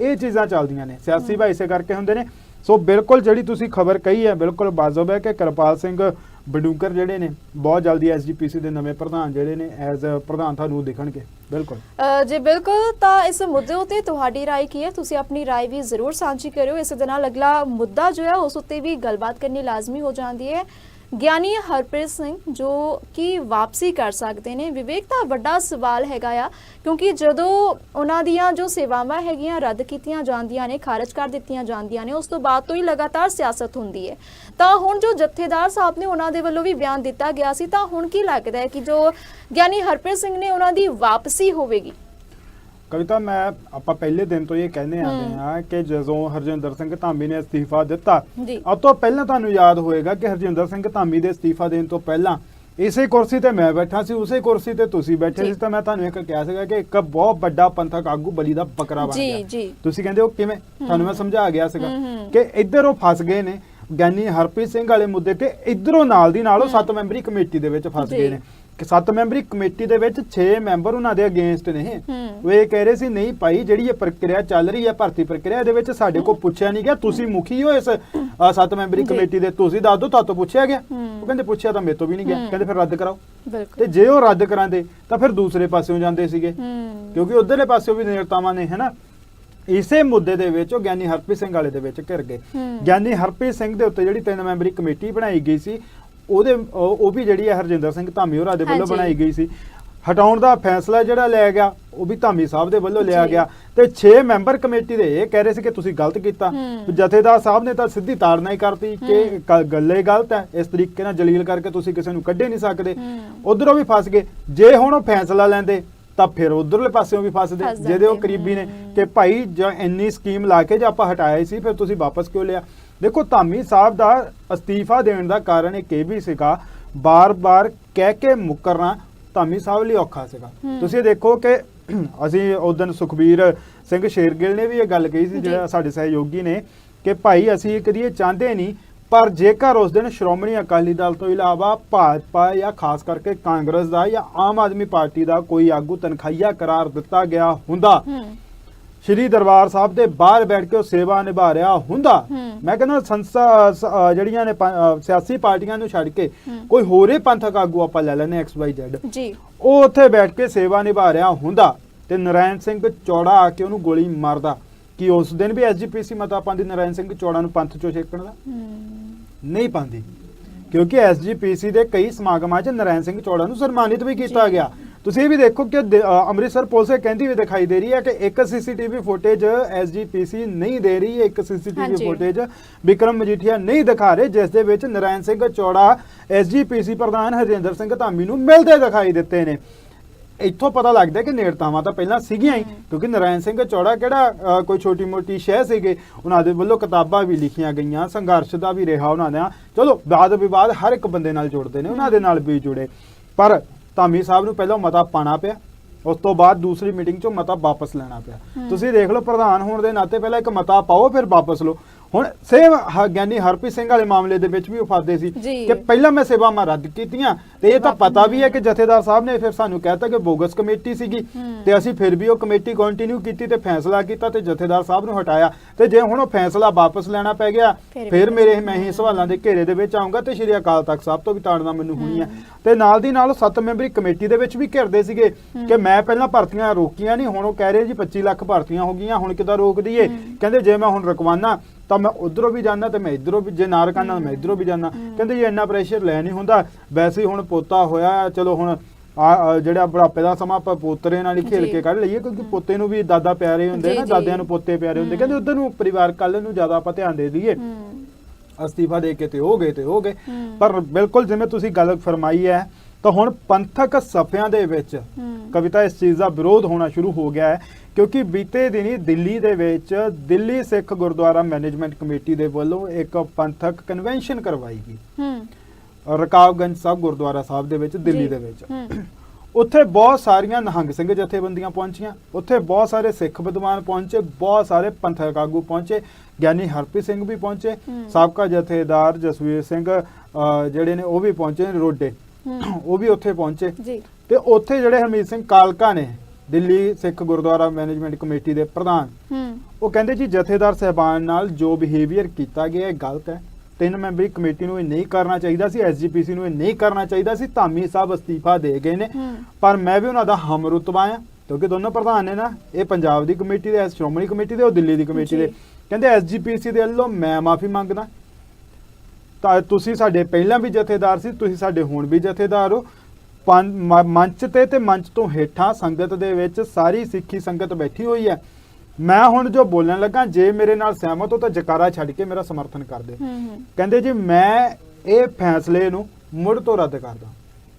ਇਹ ਚੀਜ਼ਾਂ ਚੱਲਦੀਆਂ ਨੇ। ਸਿਆਸੀ ਭਾਈ ਇਸੇ ਕਰਕੇ ਹੁੰਦੇ ਨੇ। ਸੋ ਬਿਲਕੁਲ ਜਿਹੜੀ ਤੁਸੀਂ ਖਬਰ ਕਹੀ ਹੈ ਬਿਲਕੁਲ ਵਾਜਬ ਹੈ ਕਿ ਕਿਰਪਾਲ ਸਿੰਘ ਬਡੂੰਕਰ ਜਿਹੜੇ ਨੇ ਬਹੁਤ ਜਲਦੀ ਐਸਜੀਪੀਸੀ ਦੇ ਨਵੇਂ ਪ੍ਰਧਾਨ ਜਿਹੜੇ ਨੇ ਐਜ਼ ਪ੍ਰਧਾਨ ਤੁਹਾਨੂੰ ਦਿਖਣਗੇ ਬਿਲਕੁਲ ਅ, ਜੀ ਬਿਲਕੁਲ ਤਾਂ ਇਸ ਮੁੱਦੇ ਉਤੇ ਤੁਹਾਡੀ رائے ਕੀ ਹੈ ਤੁਸੀਂ ਆਪਣੀ رائے ਵੀ ਜ਼ਰੂਰ ਸਾਂਝੀ ਕਰਿਓ ਇਸ ਦੇ ਨਾਲ ਅਗਲਾ ਮੁੱਦਾ ਜੋ ਹੈ ਉਸ ਉਤੇ ਵੀ ਗੱਲਬਾਤ ਕਰਨੀ ਲਾਜ਼ਮੀ ਹੋ ਜਾਂਦੀ ਹੈ ਗਿਆਨੀ ਹਰਪ੍ਰੀਤ ਸਿੰਘ ਜੋ ਕਿ ਵਾਪਸੀ ਕਰ ਸਕਦੇ ਨੇ। ਵਿਵੇਕ ਦਾ ਵੱਡਾ ਸਵਾਲ ਹੈਗਾ ਆ, ਕਿਉਂਕਿ ਜਦੋਂ ਉਹਨਾਂ ਦੀਆਂ ਜੋ ਸੇਵਾਵਾਂ ਹੈਗੀਆਂ ਰੱਦ ਕੀਤੀਆਂ ਜਾਂਦੀਆਂ ਨੇ, ਖਾਰਜ ਕਰ ਦਿੱਤੀਆਂ ਜਾਂਦੀਆਂ ਨੇ, ਉਸ ਤੋਂ ਬਾਅਦ ਤੋਂ ਹੀ ਲਗਾਤਾਰ ਸਿਆਸਤ ਹੁੰਦੀ ਹੈ। ਤਾਂ ਹੁਣ ਜੋ ਜਥੇਦਾਰ ਸਾਹਿਬ ਨੇ ਉਹਨਾਂ ਦੇ ਵੱਲੋਂ ਵੀ ਬਿਆਨ ਦਿੱਤਾ ਗਿਆ ਸੀ, ਤਾਂ ਹੁਣ ਕੀ ਲੱਗਦਾ ਹੈ ਕਿ ਜੋ ਗਿਆਨੀ ਹਰਪ੍ਰੀਤ ਸਿੰਘ ਨੇ ਉਹਨਾਂ ਦੀ ਵਾਪਸੀ ਹੋਵੇਗੀ? ਕਵਿਤਾ ਮੈਂ ਆਪਾਂ ਪਹਿਲੇ ਦਿਨ ਤੋਂ ਇਹ ਕਹਿੰਦੇ ਆਏ ਆ ਕਿ ਜਦੋਂ ਹਰਜਿੰਦਰ ਸਿੰਘ ਧਾਮੀ ਨੇ ਅਸਤੀਫਾ ਦਿੱਤਾ ਅਬ ਤੋਂ ਪਹਿਲਾਂ ਤੁਹਾਨੂੰ ਯਾਦ ਹੋਏਗਾ ਕਿ ਹਰਜਿੰਦਰ ਸਿੰਘ ਧਾਮੀ ਦੇ ਅਸਤੀਫਾ ਦੇਣ ਤੋਂ ਪਹਿਲਾਂ ਇਸੇ ਕੁਰਸੀ ਤੇ ਮੈਂ ਬੈਠਾ ਸੀ ਉਸੇ ਕੁਰਸੀ ਤੇ ਤੁਸੀਂ ਬੈਠੇ। ਸੀ ਤਾਂ ਮੈਂ ਤੁਹਾਨੂੰ ਇੱਕ ਕਿਹਾ ਸੀਗਾ ਕਿ ਇੱਕ ਬਹੁਤ ਵੱਡਾ ਪੰਥਕ ਆਗੂ ਬਲੀ ਦਾ ਬੱਕਰਾ ਬਣ ਗਿਆ ਜੀ। ਤੁਸੀਂ ਕਹਿੰਦੇ ਉਹ ਕਿਵੇਂ ਤੁਹਾਨੂੰ ਮੈਂ ਸਮਝਾ ਗਿਆ ਸੀਗਾ ਹੂੰ, ਹੂੰ। ਕਿ ਇੱਧਰ ਉਹ ਫਸ ਗਏ ਨੇ ਗਿਆਨੀ ਹਰਪ੍ਰੀਤ ਸਿੰਘ ਵਾਲੇ ਮੁੱਦੇ ਤੇ ਇੱਧਰੋਂ ਨਾਲ ਦੀ ਨਾਲ ਉਹ ਸੱਤ ਮੈਂਬਰੀ ਕਮੇਟੀ ਦੇ ਵਿੱਚ ਫਸ। ਗਏ ਨੇ ਕਿ ਸੱਤ ਮੈਂਬਰੀ ਕਮੇਟੀ ਦੇ ਵਿੱਚ 6 ਮੈਂਬਰ ਉਹਨਾਂ ਦੇ ਅਗੇਂਸਟ ਨੇ ਹੂੰ। ਉਹ ਇਹ ਕਹਿ ਰਹੇ ਸੀ ਨਹੀਂ ਭਾਈ ਜਿਹੜੀ ਇਹ ਪ੍ਰਕਿਰਿਆ ਚੱਲ ਰਹੀ ਹੈ ਭਰਤੀ ਪ੍ਰਕਿਰਿਆ ਇਹਦੇ ਵਿੱਚ ਸਾਡੇ ਕੋਲ ਪੁੱਛਿਆ ਨਹੀਂ ਗਿਆ। ਤੁਸੀਂ ਮੁਖੀ ਹੋ ਇਸ ਅ, ਸੱਤ ਮੈਂਬਰੀ। ਕਮੇਟੀ ਦੇ। ਤੁਸੀਂ ਦੱਸ ਦਿਓ ਤੁਹਾਤੋਂ ਪੁੱਛਿਆ ਗਿਆ। ਉਹ ਕਹਿੰਦੇ ਪੁੱਛਿਆ ਤਾਂ ਮੇਰੇ ਤੋਂ ਵੀ ਨਹੀਂ ਗਿਆ। ਕਹਿੰਦੇ ਫਿਰ ਰੱਦ ਕਰਾਓ। ਤੇ ਜੇ ਉਹ ਰੱਦ ਕਰਾਂਦੇ ਤਾਂ ਫਿਰ ਦੂਸਰੇ ਪਾਸਿਓਂ ਜਾਂਦੇ ਸੀਗੇ। ਹੂੰ। ਕਿਉਂਕਿ ਉਧਰਲੇ ਪਾਸਿਓਂ ਵੀ ਨੇਤਾਵਾਂ ਨੇ ਹੈਨਾ? ਇਸੇ ਮੁੱਦੇ ਦੇ ਵਿੱਚ ਉਹ ਗਿਆਨੀ ਹਰਪ੍ਰੀਤ ਸਿੰਘ ਵਾਲੇ ਦੇ ਵਿੱਚ ਘਿਰ ਗਏ। ਹੂੰ। ਗਿਆਨੀ ਹਰਪ੍ਰੀਤ ਸਿੰਘ ਦੇ ਉੱਤੇ ਜਿਹੜੀ ਤਿੰਨ ਮੈਂਬਰੀ ਕਮੇਟੀ ਬਣਾਈ ਗਈ ਸੀ ਉਹਦੇ ਉਹ ਉਹ ਵੀ ਜਿਹੜੀ ਹੈ ਹਰਜਿੰਦਰ ਸਿੰਘ ਧਾਮੀ ਹੋਰਾਂ ਦੇ ਵੱਲੋਂ ਹਾਂਜੀ। ਬਣਾਈ ਗਈ ਸੀ। ਹਟਾਉਣ ਦਾ ਫੈਸਲਾ ਜਿਹੜਾ ਲਿਆ ਗਿਆ ਉਹ ਵੀ ਧਾਮੀ ਸਾਹਿਬ ਦੇ ਵੱਲੋਂ ਲਿਆ। ਗਿਆ ਤੇ 6 ਮੈਂਬਰ ਕਮੇਟੀ ਦੇ ਇਹ ਕਹਿ ਰਹੇ ਸੀ ਕਿ ਤੁਸੀਂ ਗਲਤ ਕੀਤਾ। ਜਥੇਦਾਰ ਸਾਹਿਬ ਨੇ ਤਾਂ ਸਿੱਧੀ ਤਾੜਨਾ ਹੀ ਕਰਤੀ ਕਿ ਗੱਲ ਗਲਤ ਹੈ ਇਸ ਤਰੀਕੇ ਨਾਲ ਜਲੀਲ ਕਰਕੇ ਤੁਸੀਂ ਕਿਸੇ ਨੂੰ ਕੱਢੇ ਨਹੀਂ ਸਕਦੇ। ਉਧਰੋਂ ਵੀ ਫਸ ਗਏ ਜੇ ਹੁਣ ਉਹ ਫੈਸਲਾ ਲੈਂਦੇ ਤਾਂ ਫਿਰ ਉਧਰਲੇ ਪਾਸਿਓਂ ਵੀ ਫਸਦੇ ਫਸ ਜਿਹਦੇ ਉਹ ਕਰੀਬੀ ਨੇ। ਕਿ ਭਾਈ ਜਾਂ ਇੰਨੀ ਸਕੀਮ ਲਾ ਕੇ ਜੇ ਆਪਾਂ ਹਟਾਇਆ ਸੀ ਫਿਰ ਤੁਸੀਂ ਵਾਪਸ ਕਿਉਂ ਲਿਆ ਦੇਖੋ ਧਾਮੀ ਸਾਹਿਬ ਦਾ ਅਸਤੀਫਾ ਦੇਣ ਦਾ ਕਾਰਨ ਇਹ ਵੀ ਸੀਗਾ ਬਾਰ-ਬਾਰ ਕਹਿ ਕੇ ਮੁਕਰਨਾ ਧਾਮੀ ਸਾਹਿਬ ਲਈ ਔਖਾ ਸੀਗਾ। ਤੁਸੀਂ ਦੇਖੋ ਕਿ ਅਸੀਂ ਉਸ ਦਿਨ ਸੁਖਬੀਰ ਸਿੰਘ ਸ਼ੇਰਗਿੱਲ ਨੇ ਵੀ ਇਹ ਗੱਲ ਕਹੀ ਸੀ। ਜਿਹੜਾ ਸਾਡੇ ਸਹਿਯੋਗੀ ਨੇ ਕਿ ਭਾਈ ਅਸੀਂ ਇਹ ਕਰੀਏ ਚਾਹੁੰਦੇ ਨਹੀਂ ਪਰ ਜੇਕਰ ਉਸ ਦਿਨ ਸ਼੍ਰੋਮਣੀ ਅਕਾਲੀ ਦਲ ਤੋਂ ਇਲਾਵਾ ਭਾਜਪਾ ਜਾਂ ਖਾਸ ਕਰਕੇ ਕਾਂਗਰਸ ਦਾ ਜਾਂ ਆਮ ਆਦਮੀ ਪਾਰਟੀ ਦਾ ਕੋਈ ਆਗੂ ਤਨਖਾਹੀਆ ਕਰਾਰ ਦਿੱਤਾ ਗਿਆ ਹੁੰਦਾ ਸ਼੍ਰੀ ਦਰਬਾਰ ਸਾਹਿਬ ਦੇ ਬਾਹਰ ਬੈਠ ਕੇ ਉਹ ਸੇਵਾ ਨਿਭਾ ਰਿਹਾ ਹੁੰਦਾ। ਮੈਂ ਕਹਿੰਦਾ ਸੰਸਥਾ ਜਿਹੜੀਆਂ ਨੇ ਸਿਆਸੀ ਪਾਰਟੀਆਂ ਨੂੰ ਛੱਡ ਕੇ। ਕੋਈ ਹੋਰੇ ਪੰਥਕ ਆਗੂ ਆਪਾਂ ਲੈ ਲੈਨੇ ਐਕਸ ਵਾਈ ਜ਼ੈਡ ਜੀ। ਉਹ ਉੱਥੇ ਬੈਠ ਕੇ ਸੇਵਾ ਨਿਭਾ ਰਿਹਾ ਹੁੰਦਾ ਤੇ ਨਰਾਇਣ ਸਿੰਘ ਚੌੜਾ ਆ ਕੇ ਉਹਨੂੰ ਗੋਲੀ ਮਾਰਦਾ। ਕਿ ਉਸ ਦਿਨ ਵੀ ਐਸਜੀਪੀਸੀ ਮਤਾ ਪਾਉਂਦੀ ਨਰਾਇਣ ਸਿੰਘ ਚੌੜਾ ਨੂੰ ਪੰਥ ਚੋਂ ਛੇਕਣ ਦਾ? ਨਹੀਂ ਪਾਉਂਦੀ। ਕਿਉਂਕਿ ਐਸਜੀਪੀਸੀ ਦੇ ਕਈ ਸਮਾਗਮਾਂ 'ਚ ਨਰਾਇਣ ਸਿੰਘ ਚੌੜਾ ਨੂੰ ਸਨਮਾਨਿਤ ਵੀ ਕੀਤਾ। ਗਿਆ। ਤੁਸੀਂ ਇਹ ਵੀ ਦੇਖੋ ਕਿ ਅੰਮ੍ਰਿਤਸਰ ਪੁਲਿਸ ਇਹ ਕਹਿੰਦੀ ਵੀ ਦਿਖਾਈ ਦੇ ਰਹੀ ਹੈ ਕਿ ਇੱਕ ਸੀਸੀਟੀਵੀ ਫੁਟੇਜ ਐਸਜੀਪੀਸੀ ਨਹੀਂ ਦੇ ਰਹੀ ਇੱਕ ਸੀਸੀਟੀਵੀ। ਫੁਟੇਜ ਵਿਕਰਮ ਮਜੀਠੀਆ ਨਹੀਂ ਦਿਖਾ ਰਹੇ ਜਿਸ ਦੇ ਵਿੱਚ ਨਰਾਇਣ ਸਿੰਘ ਚੌੜਾ ਐਸਜੀਪੀਸੀ ਪ੍ਰਧਾਨ ਹਰਜਿੰਦਰ ਸਿੰਘ ਧਾਮੀ ਨੂੰ ਮਿਲਦੇ ਦਿਖਾਈ ਦਿੱਤੇ ਨੇ ਇੱਥੋਂ ਪਤਾ ਲੱਗਦਾ ਕਿ ਨੇੜਤਾਵਾਂ ਤਾਂ ਪਹਿਲਾਂ ਸੀਗੀਆਂ ਹੀ। ਕਿਉਂਕਿ ਨਰਾਇਣ ਸਿੰਘ ਚੌੜਾ ਕਿਹੜਾ ਕੋਈ ਛੋਟੀ ਮੋਟੀ ਸ਼ਹਿ ਸੀਗੇ ਉਹਨਾਂ ਦੇ ਵੱਲੋਂ ਕਿਤਾਬਾਂ ਵੀ ਲਿਖੀਆਂ ਗਈਆਂ ਸੰਘਰਸ਼ ਦਾ ਵੀ ਰਿਹਾ ਉਹਨਾਂ ਦਾ ਚਲੋ ਵਾਦ ਵਿਵਾਦ ਹਰ ਇੱਕ ਬੰਦੇ ਨਾਲ ਜੁੜਦੇ ਨੇ ਉਹਨਾਂ ਦੇ ਨਾਲ ਵੀ ਜੁੜੇ ਪਰ ਧਾਮੀ ਸਾਹਿਬ ਨੂੰ ਪਹਿਲਾਂ ਮਤਾ ਪਾਣਾ ਪਿਆ ਉਸ ਤੋਂ ਬਾਅਦ ਦੂਸਰੀ ਮੀਟਿੰਗ 'ਚੋਂ ਮਤਾ ਵਾਪਸ ਲੈਣਾ ਪਿਆ। ਤੁਸੀਂ ਦੇਖ ਲਓ ਪ੍ਰਧਾਨ ਹੋਣ ਦੇ ਨਾਤੇ ਪਹਿਲਾਂ ਇੱਕ ਮਤਾ ਪਾਓ ਫਿਰ ਵਾਪਸ ਲਓ ਹੁਣ ਸੇਮ ਗਿਆਨੀ ਹਰਪ੍ਰੀਤ ਸਿੰਘ ਵਾਲੇ ਮਾਮਲੇ ਦੇ ਵਿੱਚ ਵੀ ਉਹ ਫਾਦੇ ਸੀ। ਕਿ ਪਹਿਲਾਂ ਮੈਂ ਸੇਵਾਵਾਂ ਰੱਦ ਕੀਤੀਆਂ ਤੇ ਇਹ ਤਾਂ ਪਤਾ ਵੀ ਹੈ ਕਿ ਜਥੇਦਾਰ ਸਾਹਿਬ ਨੇ ਫਿਰ ਸਾਨੂੰ ਕਹਿਤਾ ਕਿ ਬੋਗਸ ਕਮੇਟੀ ਸੀਗੀ। ਤੇ ਅਸੀਂ ਫਿਰ ਵੀ ਉਹ ਕਮੇਟੀ ਕੰਟੀਨਿਊ ਕੀਤੀ ਤੇ ਫੈਸਲਾ ਕੀਤਾ ਤੇ ਜਥੇਦਾਰ ਸਾਹਿਬ ਨੂੰ ਹਟਾਇਆ ਤੇ ਜੇ ਹੁਣ ਉਹ ਫੈਸਲਾ ਵਾਪਸ ਲੈਣਾ ਪੈ ਗਿਆ ਫਿਰ ਮੇਰੇ ਮੈਂ ਹੀ ਸਵਾਲਾਂ ਦੇ ਘੇਰੇ ਦੇ ਵਿੱਚ ਆਉਂਗਾ ਤੇ ਸ਼੍ਰੀ ਅਕਾਲ ਤਖਤ ਸਾਹਿਬ ਤੋਂ ਵੀ ਤਾੜਨਾ ਮੈਨੂੰ ਹੋਣੀ ਹੈ। ਤੇ ਨਾਲ ਦੀ ਨਾਲ ਸੱਤ ਮੈਂਬਰੀ ਕਮੇਟੀ ਦੇ ਵਿੱਚ ਵੀ ਘਿਰਦੇ ਸੀਗੇ ਕਿ ਮੈਂ ਪਹਿਲਾਂ ਭਰਤੀਆਂ ਰੋਕੀਆਂ ਨਹੀਂ ਹੁਣ ਉਹ ਕਹਿ ਰਹੇ ਜੀ 25 ਲੱਖ ਭਰਤੀਆਂ ਹੋ ਗਈਆਂ ਹੁਣ ਕਿੱਦਾਂ ਰੋਕ ਦਈਏ ਕਹਿੰਦੇ ਜੇ ਮੈਂ ਹੁਣ ਰਕਵਾਨਾ ਤਾਂ ਮੈਂ ਉਧਰੋਂ ਵੀ ਜਾਣਾ ਤੇ ਮੈਂ ਇਧਰੋਂ ਵੀ ਜੇ ਨਾ ਰਕਾਨਾ ਮੈਂ ਇਧਰੋਂ ਵੀ ਜਾਣਾ ਕਹਿੰਦੇ ਜੀ ਇੰਨਾ ਪ੍ਰੈਸ਼ਰ ਲੈ ਨਹੀਂ ਹੁੰਦਾ। ਵੈਸੇ ਹੀ ਹੁਣ ਪੋਤਾ ਹੋਇਆ ਚਲੋ ਹੁਣ ਆ ਜਿਹੜਾ ਬੁਢਾਪੇ ਦਾ ਸਮਾਂ ਆਪਾਂ ਪੋਤਰੇ ਨਾਲ ਹੀ ਖੇਲ। ਕੇ ਕੱਢ ਲਈਏ ਕਿਉਂਕਿ ਪੋਤੇ ਨੂੰ ਵੀ ਦਾਦਾ ਪਿਆਰੇ ਹੁੰਦੇ ਨਾ। ਦਾਦਿਆਂ ਨੂੰ ਪੋਤੇ ਪਿਆਰੇ ਹੁੰਦੇ। ਕਹਿੰਦੇ ਉਧਰ ਨੂੰ ਪਰਿਵਾਰ ਕੱਲ ਨੂੰ ਜ਼ਿਆਦਾ ਆਪਾਂ ਧਿਆਨ ਦੇ ਦਈਏ। ਅਸਤੀਫਾ ਦੇ ਕੇ ਤੇ ਹੋ ਗਏ ਤੇ ਹੋ ਗਏ। ਪਰ ਬਿਲਕੁਲ ਜਿਵੇਂ ਤੁਸੀਂ ਗੱਲ ਫਰਮਾਈ ਹੈ ਤਾਂ ਹੁਣ ਪੰਥਕ ਸਫਿਆਂ ਦੇ ਵਿੱਚ ਕਵਿਤਾ ਇਸ ਚੀਜ਼ ਦਾ ਵਿਰੋਧ ਹੋਣਾ ਸ਼ੁਰੂ ਹੋ ਗਿਆ ਹੈ ਕਿਉਂਕਿ ਬੀਤੇ ਦਿਨੀ ਦਿੱਲੀ ਦੇ ਵਿੱਚ ਦਿੱਲੀ ਸਿੱਖ ਗੁਰਦੁਆਰਾ ਮੈਨੇਜਮੈਂਟ ਕਮੇਟੀ ਦੇ ਵੱਲੋਂ ਇੱਕ ਪੰਥਕ ਕਨਵੈਨਸ਼ਨ ਕਰਵਾਈ ਗਈ। ਹੂੰ। ਰਕਾਬਗੰਜ ਸਾਹਿਬ ਗੁਰਦੁਆਰਾ ਸਾਹਿਬ ਦੇ ਵਿੱਚ ਦਿੱਲੀ। ਦੇ ਵਿੱਚ। ਉੱਥੇ ਬਹੁਤ ਸਾਰੀਆਂ ਨਿਹੰਗ ਸਿੰਘ ਜਥੇਬੰਦੀਆਂ ਪਹੁੰਚੀਆਂ। ਉੱਥੇ ਬਹੁਤ ਸਾਰੇ ਸਿੱਖ ਵਿਦਵਾਨ ਪਹੁੰਚੇ ਬਹੁਤ ਸਾਰੇ ਪੰਥਕ ਆਗੂ ਪਹੁੰਚੇ ਗਿਆਨੀ ਹਰਪ੍ਰੀਤ ਸਿੰਘ ਵੀ ਪਹੁੰਚੇ। ਸਾਬਕਾ ਜਥੇਦਾਰ ਜਸਵੀਰ ਸਿੰਘ ਜਿਹੜੇ ਨੇ ਉਹ ਵੀ ਪਹੁੰਚੇ ਰੋਡੇ। ਉਹ ਵੀ ਉੱਥੇ ਪਹੁੰਚੇ। ਜੀ। ਤੇ ਉੱਥੇ ਜਿਹੜੇ ਹਰਮੀਤ ਸਿੰਘ ਕਾਲਕਾ ਨੇ ਦਿੱਲੀ ਸਿੱਖ ਗੁਰਦੁਆਰਾ ਮੈਨੇਜਮੈਂਟ ਕਮੇਟੀ ਦੇ ਪ੍ਰਧਾਨ ਹੂੰ ਉਹ ਕਹਿੰਦੇ ਜੀ ਜਥੇਦਾਰ ਸਹਿਬਾਨ ਨਾਲ ਜੋ ਬਿਹੇਵੀਅਰ ਕੀਤਾ ਗਿਆ ਇਹ ਗਲਤ ਹੈ। ਤਿੰਨ ਮੈਂਬਰੀ ਕਮੇਟੀ ਨੂੰ ਇਹ ਨਹੀਂ ਕਰਨਾ ਚਾਹੀਦਾ ਸੀ ਐਸਜੀਪੀਸੀ ਨੂੰ ਇਹ ਨਹੀਂ ਕਰਨਾ ਚਾਹੀਦਾ ਸੀ ਧਾਮੀ ਸਾਹਿਬ ਅਸਤੀਫਾ ਦੇ ਗਏ ਨੇ। ਪਰ ਮੈਂ ਵੀ ਉਹਨਾਂ ਦਾ ਹਮਰੁਤਬਾ ਆ ਕਿਉਂਕਿ ਦੋਨੋਂ ਪ੍ਰਧਾਨ ਨੇ ਨਾ ਇਹ ਪੰਜਾਬ ਦੀ ਕਮੇਟੀ ਦੇ ਸ਼੍ਰੋਮਣੀ ਕਮੇਟੀ ਦੇ ਉਹ ਦਿੱਲੀ ਦੀ ਕਮੇਟੀ ਦੇ। ਕਹਿੰਦੇ ਐਸਜੀਪੀਸੀ ਦੇ ਵੱਲੋਂ ਮੈਂ ਮਾਫੀ ਮੰਗਦਾ। ਤਾਂ ਤੁਸੀਂ ਸਾਡੇ ਪਹਿਲਾਂ ਵੀ ਜਥੇਦਾਰ ਸੀ ਤੁਸੀਂ ਸਾਡੇ ਹੁਣ ਵੀ ਜਥੇਦਾਰ ਹੋ। ਮੰਚ ਤੇ ਤੇ ਮੰਚ ਤੋਂ ਹੇਠਾਂ ਸੰਗਤ ਦੇ ਵਿੱਚ ਸਾਰੀ ਸਿੱਖੀ ਸੰਗਤ ਬੈਠੀ ਹੋਈ ਹੈ। ਮੈਂ ਹੁਣ ਜੋ ਬੋਲਣ ਲੱਗਾ ਜੇ ਮੇਰੇ ਨਾਲ ਸਹਿਮਤ ਹੋ ਤਾਂ ਜਕਾਰਾ ਛੱਡ ਕੇ ਮੇਰਾ ਸਮਰਥਨ ਕਰ ਦੇ ਕਹਿੰਦੇ ਜੀ ਮੈਂ ਇਹ ਫੈਸਲੇ ਨੂੰ ਮੁੜ ਤੋਂ ਰੱਦ ਕਰਦਾ।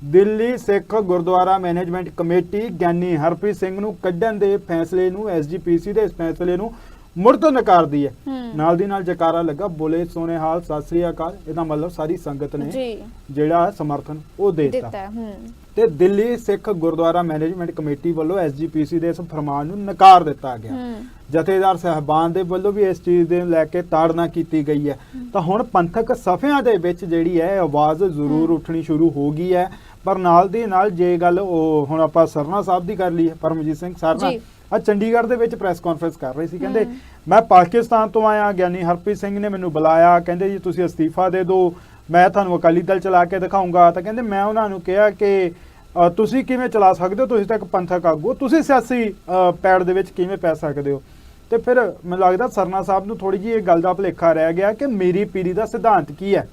ਦਿੱਲੀ ਸਿੱਖ ਗੁਰਦੁਆਰਾ ਮੈਨੇਜਮੈਂਟ ਕਮੇਟੀ ਗਿਆਨੀ ਹਰਪ੍ਰੀਤ ਸਿੰਘ ਨੂੰ ਕੱਢਣ ਦੇ ਫੈਸਲੇ ਨੂੰ ਐਸਜੀਪੀਸੀ ਦੇ ਇਸ ਫੈਸਲੇ ਨੂੰ ਮੁੜ ਤੋਂ ਨਕਾਰਦੀ ਹੈ। ਨਾਲ ਦੀ ਨਾਲ ਜਕਾਰਾ ਲੱਗਾ ਬੋਲੇ ਸੋਨੇ ਹਾਲ ਸਤਿ ਸ੍ਰੀ ਅਕਾਲ ਇਹਦਾ ਮਤਲਬ ਸਾਰੀ ਸੰਗਤ ਨੇ ਜਿਹੜਾ ਸਮਰਥਨ ਉਹ ਦੇ ਦਿੱਤਾ। ਤੇ ਦਿੱਲੀ ਸਿੱਖ ਗੁਰਦੁਆਰਾ ਮੈਨੇਜਮੈਂਟ ਕਮੇਟੀ ਵੱਲੋਂ ਐਸਜੀਪੀਸੀ ਦੇ ਇਸ ਫਰਮਾਨ ਨੂੰ ਨਕਾਰ ਦਿੱਤਾ ਗਿਆ। ਜਥੇਦਾਰ ਸਹਿਬਾਨ ਦੇ ਵੱਲੋਂ ਵੀ ਇਸ ਚੀਜ਼ ਦੇ ਲੈ ਕੇ ਤਾੜਨਾ ਕੀਤੀ ਗਈ ਹੈ। ਤਾਂ ਹੁਣ ਪੰਥਕ ਸਫਿਆਂ ਦੇ ਵਿੱਚ ਜਿਹੜੀ ਹੈ ਆਵਾਜ਼ ਜ਼ਰੂਰ ਉੱਠਣੀ ਸ਼ੁਰੂ ਹੋ ਗਈ ਹੈ। ਪਰ ਨਾਲ ਦੀ ਨਾਲ ਜੇ ਗੱਲ ਉਹ ਹੁਣ ਆਪਾਂ ਸਰਨਾ ਸਾਹਿਬ ਦੀ ਕਰ ਲਈ ਪਰਮਜੀਤ ਸਿੰਘ ਸਰਨਾ ਜੀ। ਆ ਚੰਡੀਗੜ੍ਹ ਦੇ ਵਿੱਚ ਪ੍ਰੈਸ ਕਾਨਫਰੰਸ ਕਰ ਰਹੇ ਸੀ। ਕਹਿੰਦੇ। ਮੈਂ ਪਾਕਿਸਤਾਨ ਤੋਂ ਆਇਆ ਗਿਆਨੀ ਹਰਪ੍ਰੀਤ ਸਿੰਘ ਨੇ ਮੈਨੂੰ ਬੁਲਾਇਆ ਕਹਿੰਦੇ ਜੀ ਤੁਸੀਂ ਅਸਤੀਫਾ ਦੇ ਦਿਓ ਮੈਂ ਤੁਹਾਨੂੰ ਅਕਾਲੀ ਦਲ ਚਲਾ ਕੇ ਦਿਖਾਉਂਗਾ। ਤਾਂ ਕਹਿੰਦੇ ਮੈਂ ਉਹਨਾਂ ਨੂੰ ਕਿਹਾ ਕਿ ਤੁਸੀਂ ਕਿਵੇਂ ਚਲਾ ਸਕਦੇ ਹੋ? ਤੁਸੀਂ ਤਾਂ ਇੱਕ ਪੰਥਕ ਆਗੂ ਤੁਸੀਂ ਸਿਆਸੀ ਪੈੜ ਦੇ ਵਿੱਚ ਕਿਵੇਂ ਪੈ ਸਕਦੇ ਹੋ? ਤੇ ਫਿਰ ਮੈਨੂੰ ਲੱਗਦਾ ਸਰਨਾ ਸਾਹਿਬ ਨੂੰ ਥੋੜੀ ਜਿਹੀ ਇਹ ਗੱਲ ਦਾ ਭੁਲੇਖਾ ਰਹਿ ਗਿਆ ਕਿ ਮੇਰੀ ਪੀੜੀ ਦਾ ਸਿਧਾਂਤ ਕੀ ਹੈ?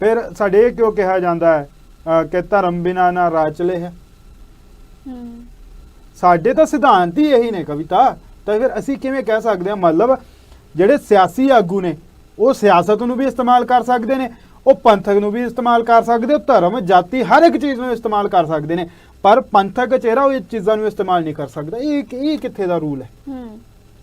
ਫਿਰ ਸਾਡੇ ਇਹ ਕਿਉਂ ਕਿਹਾ ਜਾਂਦਾ ਹੈ? ਕਿ ਧਰਮ ਬਿਨਾ ਨਾ ਰਾਜ ਚਲੇ ਹੈ। ਸਾਡੇ ਤਾਂ ਸਿਧਾਂਤ ਹੀ ਇਹੀ ਨੇ ਕਵਿਤਾ। ਤਾਂ ਫਿਰ ਅਸੀਂ ਕਿਵੇਂ ਕਹਿ ਸਕਦੇ ਹਾਂ ਮਤਲਬ ਜਿਹੜੇ ਸਿਆਸੀ ਆਗੂ ਨੇ ਉਹ ਸਿਆਸਤ ਨੂੰ ਵੀ ਇਸਤੇਮਾਲ ਕਰ ਸਕਦੇ ਨੇ ਉਹ ਪੰਥਕ ਨੂੰ ਵੀ ਇਸਤੇਮਾਲ ਕਰ ਸਕਦੇ ਉਹ ਧਰਮ ਜਾਤੀ ਹਰ ਇੱਕ ਚੀਜ਼ ਨੂੰ ਇਸਤੇਮਾਲ ਕਰ ਸਕਦੇ ਨੇ। ਪਰ ਪੰਥਕ ਚਿਹਰਾ ਉਹ ਇਹ ਚੀਜ਼ਾਂ ਨੂੰ ਇਸਤੇਮਾਲ ਨਹੀਂ ਕਰ ਸਕਦਾ। ਇਹ ਇਹ ਕਿੱਥੇ ਦਾ ਰੂਲ ਹੈ?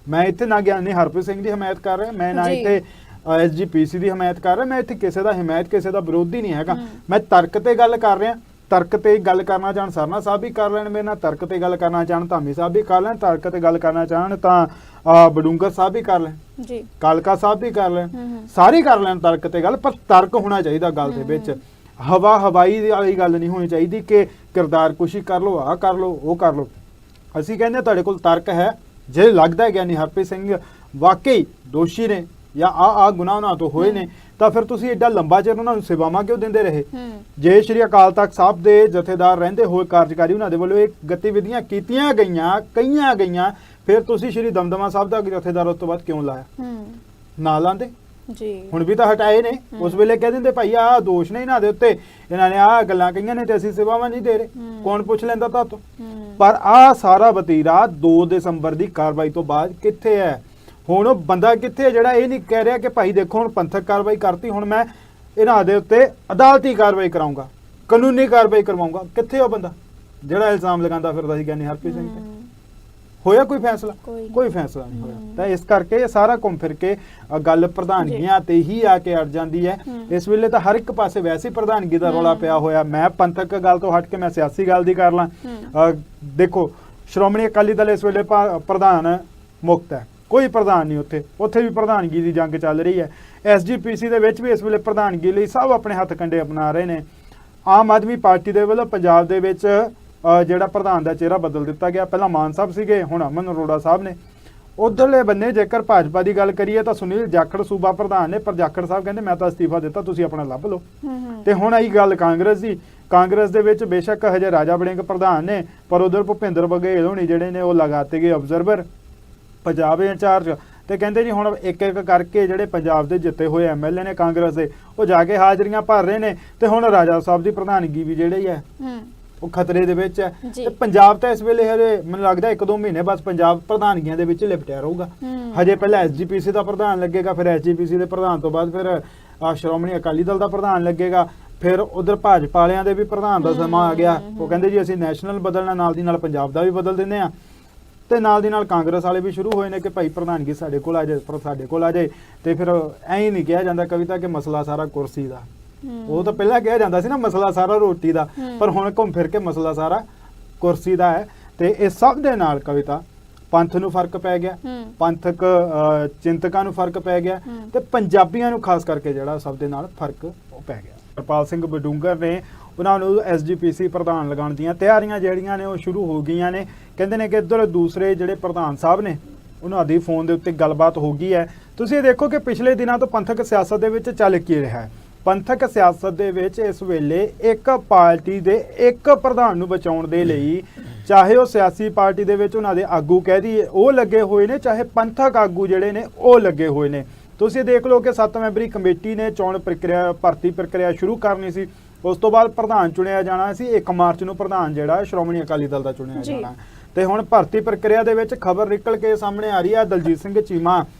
ਮੈਂ ਇੱਥੇ ਨਾ ਗਿਆਨੀ ਹਰਪ੍ਰੀਤ ਸਿੰਘ ਦੀ ਹਮਾਇਤ ਕਰ ਰਿਹਾ। ਮੈਂ ਨਾ। ਇੱਥੇ ਐਸਜੀਪੀਸੀ ਦੀ ਹਮਾਇਤ ਕਰ ਰਿਹਾ ਮੈਂ ਇੱਥੇ ਕਿਸੇ ਦਾ ਹਮਾਇਤ ਕਿਸੇ ਦਾ ਵਿਰੋਧੀ ਨਹੀਂ ਹੈਗਾ। ਮੈਂ ਤਰਕ ਤੇ ਗੱਲ ਕਰ ਰਿਹਾ ਤਰਕ ਤੇ ਗੱਲ ਕਰਨਾ ਚਾਹਣ ਸਰਨਾ ਸਾਹਿਬ ਵੀ ਕਰ ਲੈਣ ਮੇਰੇ ਨਾਲ ਤਰਕ ਤੇ ਗੱਲ ਕਰਨਾ ਚਾਹਣ ਧਾਮੀ ਸਾਹਿਬ ਵੀ ਕਰ ਲੈਣ ਤਰਕ ਤੇ ਗੱਲ ਕਰਨਾ ਚਾਹਣ ਤਾਂ ਬਡੂੰਗਰ ਸਾਹਿਬ ਵੀ ਕਰ ਲੈਣ। ਜੀ। ਕਾਲਕਾ ਸਾਹਿਬ ਵੀ ਕਰ ਲੈਣ। ਸਾਰੇ ਕਰ ਲੈਣ ਤਰਕ ਤੇ ਗੱਲ ਪਰ ਤਰਕ ਹੋਣਾ ਚਾਹੀਦਾ ਗੱਲ ਦੇ ਵਿੱਚ। ਹਵਾ ਹਵਾਈ ਵਾਲੀ ਗੱਲ ਨਹੀਂ ਹੋਣੀ ਚਾਹੀਦੀ ਕਿ ਕਿਰਦਾਰ ਕੁਸ਼ੀ ਕਰ ਲਓ ਆ ਕਰ ਲਓ ਉਹ ਕਰ ਲਓ। ਅਸੀਂ ਕਹਿੰਦੇ ਤੁਹਾਡੇ ਕੋਲ ਤਰਕ ਹੈ। ਜੇ ਲੱਗਦਾ ਹੈ ਗਿਆਨੀ ਹਰਪ੍ਰੀਤ ਸਿੰਘ ਵਾਕਈ ਦੋਸ਼ੀ ਨੇ। ਜਾਂ ਆ ਆ ਗੁਨਾਹ ਉਹਨਾਂ ਤੋਂ ਹੋਏ ਨੇ ਤਾਂ ਫਿਰ ਤੁਸੀਂ ਐਡਾ ਲੰਬਾ ਚਿਰ ਉਹਨਾਂ ਨੂੰ ਸੇਵਾਵਾਂ ਕਿਉਂ ਦਿੰਦੇ ਰਹੇ? ਜੇ ਸ਼੍ਰੀ ਅਕਾਲ ਤਖਤ ਸਾਹਿਬ ਦੇ ਜਥੇਦਾਰ ਰਹਿੰਦੇ ਹੋਏ ਕਾਰਜਕਾਰੀ ਉਹਨਾਂ ਦੇ ਵੱਲੋਂ ਇਹ ਗਤੀਵਿਧੀਆਂ ਕੀਤੀਆਂ ਗਈਆਂ ਕਈਆਂ ਗਈਆਂ ਫਿਰ ਤੁਸੀਂ ਸ਼੍ਰੀ ਦਮਦਮਾ ਸਾਹਿਬ ਦਾ ਜਥੇਦਾਰ ਉਸ ਤੋਂ ਬਾਅਦ ਕਿਉਂ ਲਾਇਆ? ਨਾ ਲਾਂਦੇ? ਜੀ। ਹੁਣ ਵੀ ਤਾਂ ਹਟਾਏ ਨੇ। ਉਸ ਵੇਲੇ ਕਹਿ ਦਿੰਦੇ ਭਾਈ ਆਹ ਦੋਸ਼ ਨੇ ਇਹਨਾਂ ਦੇ ਉੱਤੇ। ਇਹਨਾਂ ਨੇ ਆਹ ਗੱਲਾਂ ਕਹੀਆਂ ਨੇ ਤੇ ਅਸੀਂ ਸੇਵਾਵਾਂ ਨਹੀਂ ਦੇ ਰਹੇ। ਕੌਣ ਪੁੱਛ ਲੈਂਦਾ ਤਾਂ ਤੋਂ? ਪਰ ਆ ਸਾਰਾ ਵਤੀਰਾ 2 ਦਸੰਬਰ ਦੀ ਕਾਰਵਾਈ ਤੋਂ ਬਾਅਦ ਕਿੱਥੇ ਹੈ? ਹੁਣ ਉਹ ਬੰਦਾ ਕਿੱਥੇ ਜਿਹੜਾ ਇਹ ਨਹੀਂ ਕਹਿ ਰਿਹਾ ਕਿ ਭਾਈ ਦੇਖੋ ਹੁਣ ਪੰਥਕ ਕਾਰਵਾਈ ਕਰਤੀ ਹੁਣ ਮੈਂ ਇਹਨਾਂ ਦੇ ਉੱਤੇ ਅਦਾਲਤੀ ਕਾਰਵਾਈ ਕਰਾਉਂਗਾ ਕਾਨੂੰਨੀ ਕਾਰਵਾਈ ਕਰਵਾਉਂਗਾ ਕਿੱਥੇ ਉਹ ਬੰਦਾ? ਜਿਹੜਾ ਇਲਜ਼ਾਮ ਲਗਾਉਂਦਾ ਫਿਰਦਾ ਸੀ ਗਿਆਨੀ ਹਰਪ੍ਰੀਤ ਸਿੰਘ ਤੇ। ਹੋਇਆ ਕੋਈ ਫੈਸਲਾ? ਕੋਈ ਫੈਸਲਾ ਨਹੀਂ ਹੋਇਆ। ਤਾਂ ਇਸ ਕਰਕੇ ਇਹ ਸਾਰਾ ਘੁੰਮ ਫਿਰ ਕੇ ਗੱਲ ਪ੍ਰਧਾਨਗੀਆਂ ਤੇ ਹੀ ਆ ਕੇ ਅੜ ਜਾਂਦੀ ਹੈ। ਇਸ ਵੇਲੇ ਤਾਂ ਹਰ ਇੱਕ ਪਾਸੇ ਵੈਸੇ ਪ੍ਰਧਾਨਗੀ ਦਾ ਰੌਲਾ। ਪਿਆ ਹੋਇਆ। ਮੈਂ ਪੰਥਕ ਗੱਲ ਤੋਂ ਹਟ ਕੇ ਮੈਂ ਸਿਆਸੀ ਗੱਲ ਦੀ ਕਰ ਲਾਂ। ਦੇਖੋ ਸ਼੍ਰੋਮਣੀ ਅਕਾਲੀ ਦਲ ਇਸ ਵੇਲੇ ਪ੍ਰਧਾਨ ਮੁਕਤ ਹੈ। ਕੋਈ ਪ੍ਰਧਾਨ ਨਹੀਂ ਉੱਥੇ। ਉੱਥੇ ਵੀ ਪ੍ਰਧਾਨਗੀ ਦੀ ਜੰਗ ਚੱਲ ਰਹੀ ਹੈ। ਐਸਜੀਪੀਸੀ ਦੇ ਵਿੱਚ ਵੀ ਇਸ ਵੇਲੇ ਪ੍ਰਧਾਨਗੀ ਲਈ ਸਭ ਆਪਣੇ ਹੱਥ ਕੰਡੇ ਅਪਣਾ ਰਹੇ ਨੇ। ਆਮ ਆਦਮੀ ਪਾਰਟੀ ਦੇ ਵੱਲੋਂ ਪੰਜਾਬ ਦੇ ਵਿੱਚ ਜਿਹੜਾ ਪ੍ਰਧਾਨ ਦਾ ਚਿਹਰਾ ਬਦਲ ਦਿੱਤਾ ਗਿਆ। ਪਹਿਲਾਂ ਮਾਨ ਸਾਹਿਬ ਸੀਗੇ ਹੁਣ ਅਮਨ ਅਰੋੜਾ ਸਾਹਿਬ ਨੇ। ਉਧਰਲੇ ਬੰਨੇ ਜੇਕਰ ਭਾਜਪਾ ਦੀ ਗੱਲ ਕਰੀਏ ਤਾਂ ਸੁਨੀਲ ਜਾਖੜ ਸੂਬਾ ਪ੍ਰਧਾਨ ਨੇ ਪਰ ਜਾਖੜ ਸਾਹਿਬ ਕਹਿੰਦੇ ਮੈਂ ਤਾਂ ਅਸਤੀਫਾ ਦਿੱਤਾ ਤੁਸੀਂ ਆਪਣਾ ਲੱਭ ਲਓ। ਤੇ ਹੁਣ ਆਈ ਗੱਲ ਕਾਂਗਰਸ ਦੀ। ਕਾਂਗਰਸ ਦੇ ਵਿੱਚ ਬੇਸ਼ੱਕ ਹਜੇ ਰਾਜਾ ਵੜਿੰਗ ਪ੍ਰਧਾਨ ਨੇ ਪਰ ਉਧਰ ਭੁਪਿੰਦਰ ਬਘੇਲ ਹੋਣੀ ਜਿਹੜੇ ਨੇ ਉਹ ਲਗਾਤੇ ਗਏ ਆਬਜ਼ਰਵਰ ਪੰਜਾਬ ਇੰਚਾਰਜ। ਤੇ ਕਹਿੰਦੇ ਜੀ ਹੁਣ ਇੱਕ ਇੱਕ ਕਰਕੇ ਜਿਹੜੇ ਪੰਜਾਬ ਦੇ ਜਿੱਤੇ ਹੋਏ ਐਮਐਲਏ ਨੇ ਕਾਂਗਰਸ ਦੇ ਉਹ ਜਾ ਕੇ ਹਾਜ਼ਰੀਆਂ ਭਰ ਰਹੇ ਨੇ। ਤੇ ਹੁਣ ਰਾਜਾ ਸਾਹਿਬ ਦੀ ਪ੍ਰਧਾਨਗੀ ਵੀ ਜਿਹੜੀ ਹੈ ਉਹ ਖਤਰੇ ਦੇ ਵਿੱਚ ਹੈ। ਤੇ ਪੰਜਾਬ ਤਾਂ ਇਸ ਵੇਲੇ ਹਜੇ ਮੈਨੂੰ ਲੱਗਦਾ ਇੱਕ ਦੋ ਮਹੀਨੇ ਬਸ ਪੰਜਾਬ ਪ੍ਰਧਾਨਗੀਆਂ ਦੇ ਵਿੱਚ ਲਿਪਟਿਆ ਰਹੂਗਾ। ਹਜੇ ਪਹਿਲਾਂ ਐਸਜੀਪੀਸੀ ਦਾ ਪ੍ਰਧਾਨ ਲੱਗੇਗਾ ਫਿਰ ਐਸਜੀਪੀਸੀ ਦੇ ਪ੍ਰਧਾਨ ਤੋਂ ਬਾਅਦ ਫਿਰ ਸ਼੍ਰੋਮਣੀ ਅਕਾਲੀ ਦਲ ਦਾ ਪ੍ਰਧਾਨ ਲੱਗੇਗਾ। ਫਿਰ ਉਧਰ ਭਾਜਪਾ ਵਾਲਿਆਂ ਦੇ ਵੀ ਪ੍ਰਧਾਨ ਦਾ ਸਮਾਂ ਆ ਗਿਆ। ਉਹ ਕਹਿੰਦੇ ਜੀ ਅਸੀਂ ਨੈਸ਼ਨਲ ਬਦਲਣਾ ਨਾਲ ਦੀ ਨਾਲ ਪੰਜਾਬ ਦਾ ਵੀ ਬਦਲ ਦਿੰਦੇ ਆ ਤੇ ਨਾਲ ਦੀ ਨਾਲ ਕਾਂਗਰਸ ਵਾਲੇ ਵੀ ਸ਼ੁਰੂ ਹੋਏ ਨੇ ਕਿ ਭਾਈ ਪ੍ਰਧਾਨਗੀ ਸਾਡੇ ਕੋਲ ਆ ਜਾਏ ਪਰ ਸਾਡੇ ਕੋਲ ਆ ਜਾਏ ਤੇ ਫਿਰ ਐਂ ਹੀ ਨਹੀਂ ਕਿਹਾ ਜਾਂਦਾ ਕਵਿਤਾ ਕਿ ਮਸਲਾ ਸਾਰਾ ਕੁਰਸੀ ਦਾ। ਉਹ ਤਾਂ ਪਹਿਲਾਂ ਕਿਹਾ ਜਾਂਦਾ ਸੀ ਨਾ ਮਸਲਾ ਸਾਰਾ ਰੋਟੀ ਦਾ। ਪਰ ਹੁਣ ਘੁੰਮ ਫਿਰ ਕੇ ਮਸਲਾ ਸਾਰਾ ਕੁਰਸੀ ਦਾ ਹੈ ਤੇ ਇਹ ਸਭ ਦੇ ਨਾਲ ਕਵਿਤਾ ਪੰਥ ਨੂੰ ਫ਼ਰਕ ਪੈ ਗਿਆ। ਪੰਥਕ ਚਿੰਤਕਾਂ ਨੂੰ ਫ਼ਰਕ ਪੈ ਗਿਆ। ਤੇ ਪੰਜਾਬੀਆਂ ਨੂੰ ਖਾਸ ਕਰਕੇ ਜਿਹੜਾ ਸਭ ਦੇ ਨਾਲ ਫ਼ਰਕ ਉਹ ਪੈ ਗਿਆ ਹਰਪਾਲ ਸਿੰਘ ਬਡੂੰਗਰ ਨੇ ਉਹਨਾਂ ਨੂੰ ਐਸਜੀਪੀਸੀ ਪ੍ਰਧਾਨ ਲਗਾਉਣ ਦੀਆਂ ਤਿਆਰੀਆਂ ਜਿਹੜੀਆਂ ਨੇ ਉਹ ਸ਼ੁਰੂ ਹੋ ਗਈਆਂ ਨੇ। ਕਹਿੰਦੇ ਨੇ ਕਿ ਇੱਧਰ ਦੂਸਰੇ ਜਿਹੜੇ ਪ੍ਰਧਾਨ ਸਾਹਿਬ ਨੇ, ਉਹਨਾਂ ਦੀ ਫੋਨ ਦੇ ਉੱਤੇ ਗੱਲਬਾਤ ਹੋ ਗਈ ਹੈ। ਤੁਸੀਂ ਇਹ ਦੇਖੋ ਕਿ ਪਿਛਲੇ ਦਿਨਾਂ ਤੋਂ ਪੰਥਕ ਸਿਆਸਤ ਦੇ ਵਿੱਚ ਚੱਲ ਕੀ ਰਿਹਾ ਹੈ। ਪੰਥਕ ਸਿਆਸਤ ਦੇ ਵਿੱਚ ਇਸ ਵੇਲੇ ਇੱਕ ਪਾਰਟੀ ਦੇ ਇੱਕ ਪ੍ਰਧਾਨ ਨੂੰ ਬਚਾਉਣ ਦੇ ਲਈ ਚਾਹੇ ਉਹ ਸਿਆਸੀ ਪਾਰਟੀ ਦੇ ਵਿੱਚ ਉਹਨਾਂ ਦੇ ਆਗੂ ਕਹਿ ਦਈਏ, ਉਹ ਲੱਗੇ ਹੋਏ ਨੇ, ਚਾਹੇ ਪੰਥਕ ਆਗੂ ਜਿਹੜੇ ਨੇ, ਉਹ ਲੱਗੇ ਹੋਏ ਨੇ। ਤੁਸੀਂ ਦੇਖ ਲਓ ਕਿ ਸੱਤ ਮੈਂਬਰੀ ਕਮੇਟੀ ਨੇ ਚੋਣ ਪ੍ਰਕਿਰਿਆ, ਭਰਤੀ ਪ੍ਰਕਿਰਿਆ ਸ਼ੁਰੂ ਕਰਨੀ ਸੀ। ਉਸ ਤੋਂ ਬਾਅਦ ਪ੍ਰਧਾਨ ਚੁਣਿਆ ਜਾਣਾ ਸੀ 1 ਮਾਰਚ ਨੂੰ ਪ੍ਰਧਾਨ ਜਿਹੜਾ ਸ਼੍ਰੋਮਣੀ ਅਕਾਲੀ ਦਲ ਦਾ ਚੁਣਿਆ। ਜਾਣਾ ਤੇ ਹੁਣ ਭਰਤੀ ਪ੍ਰਕਿਰਿਆ ਦੇ ਵਿੱਚ ਖਬਰ ਨਿਕਲ ਕੇ ਸਾਹਮਣੇ ਆ ਰਹੀ ਹੈ ਦਲਜੀਤ ਸਿੰਘ ਚੀਮਾ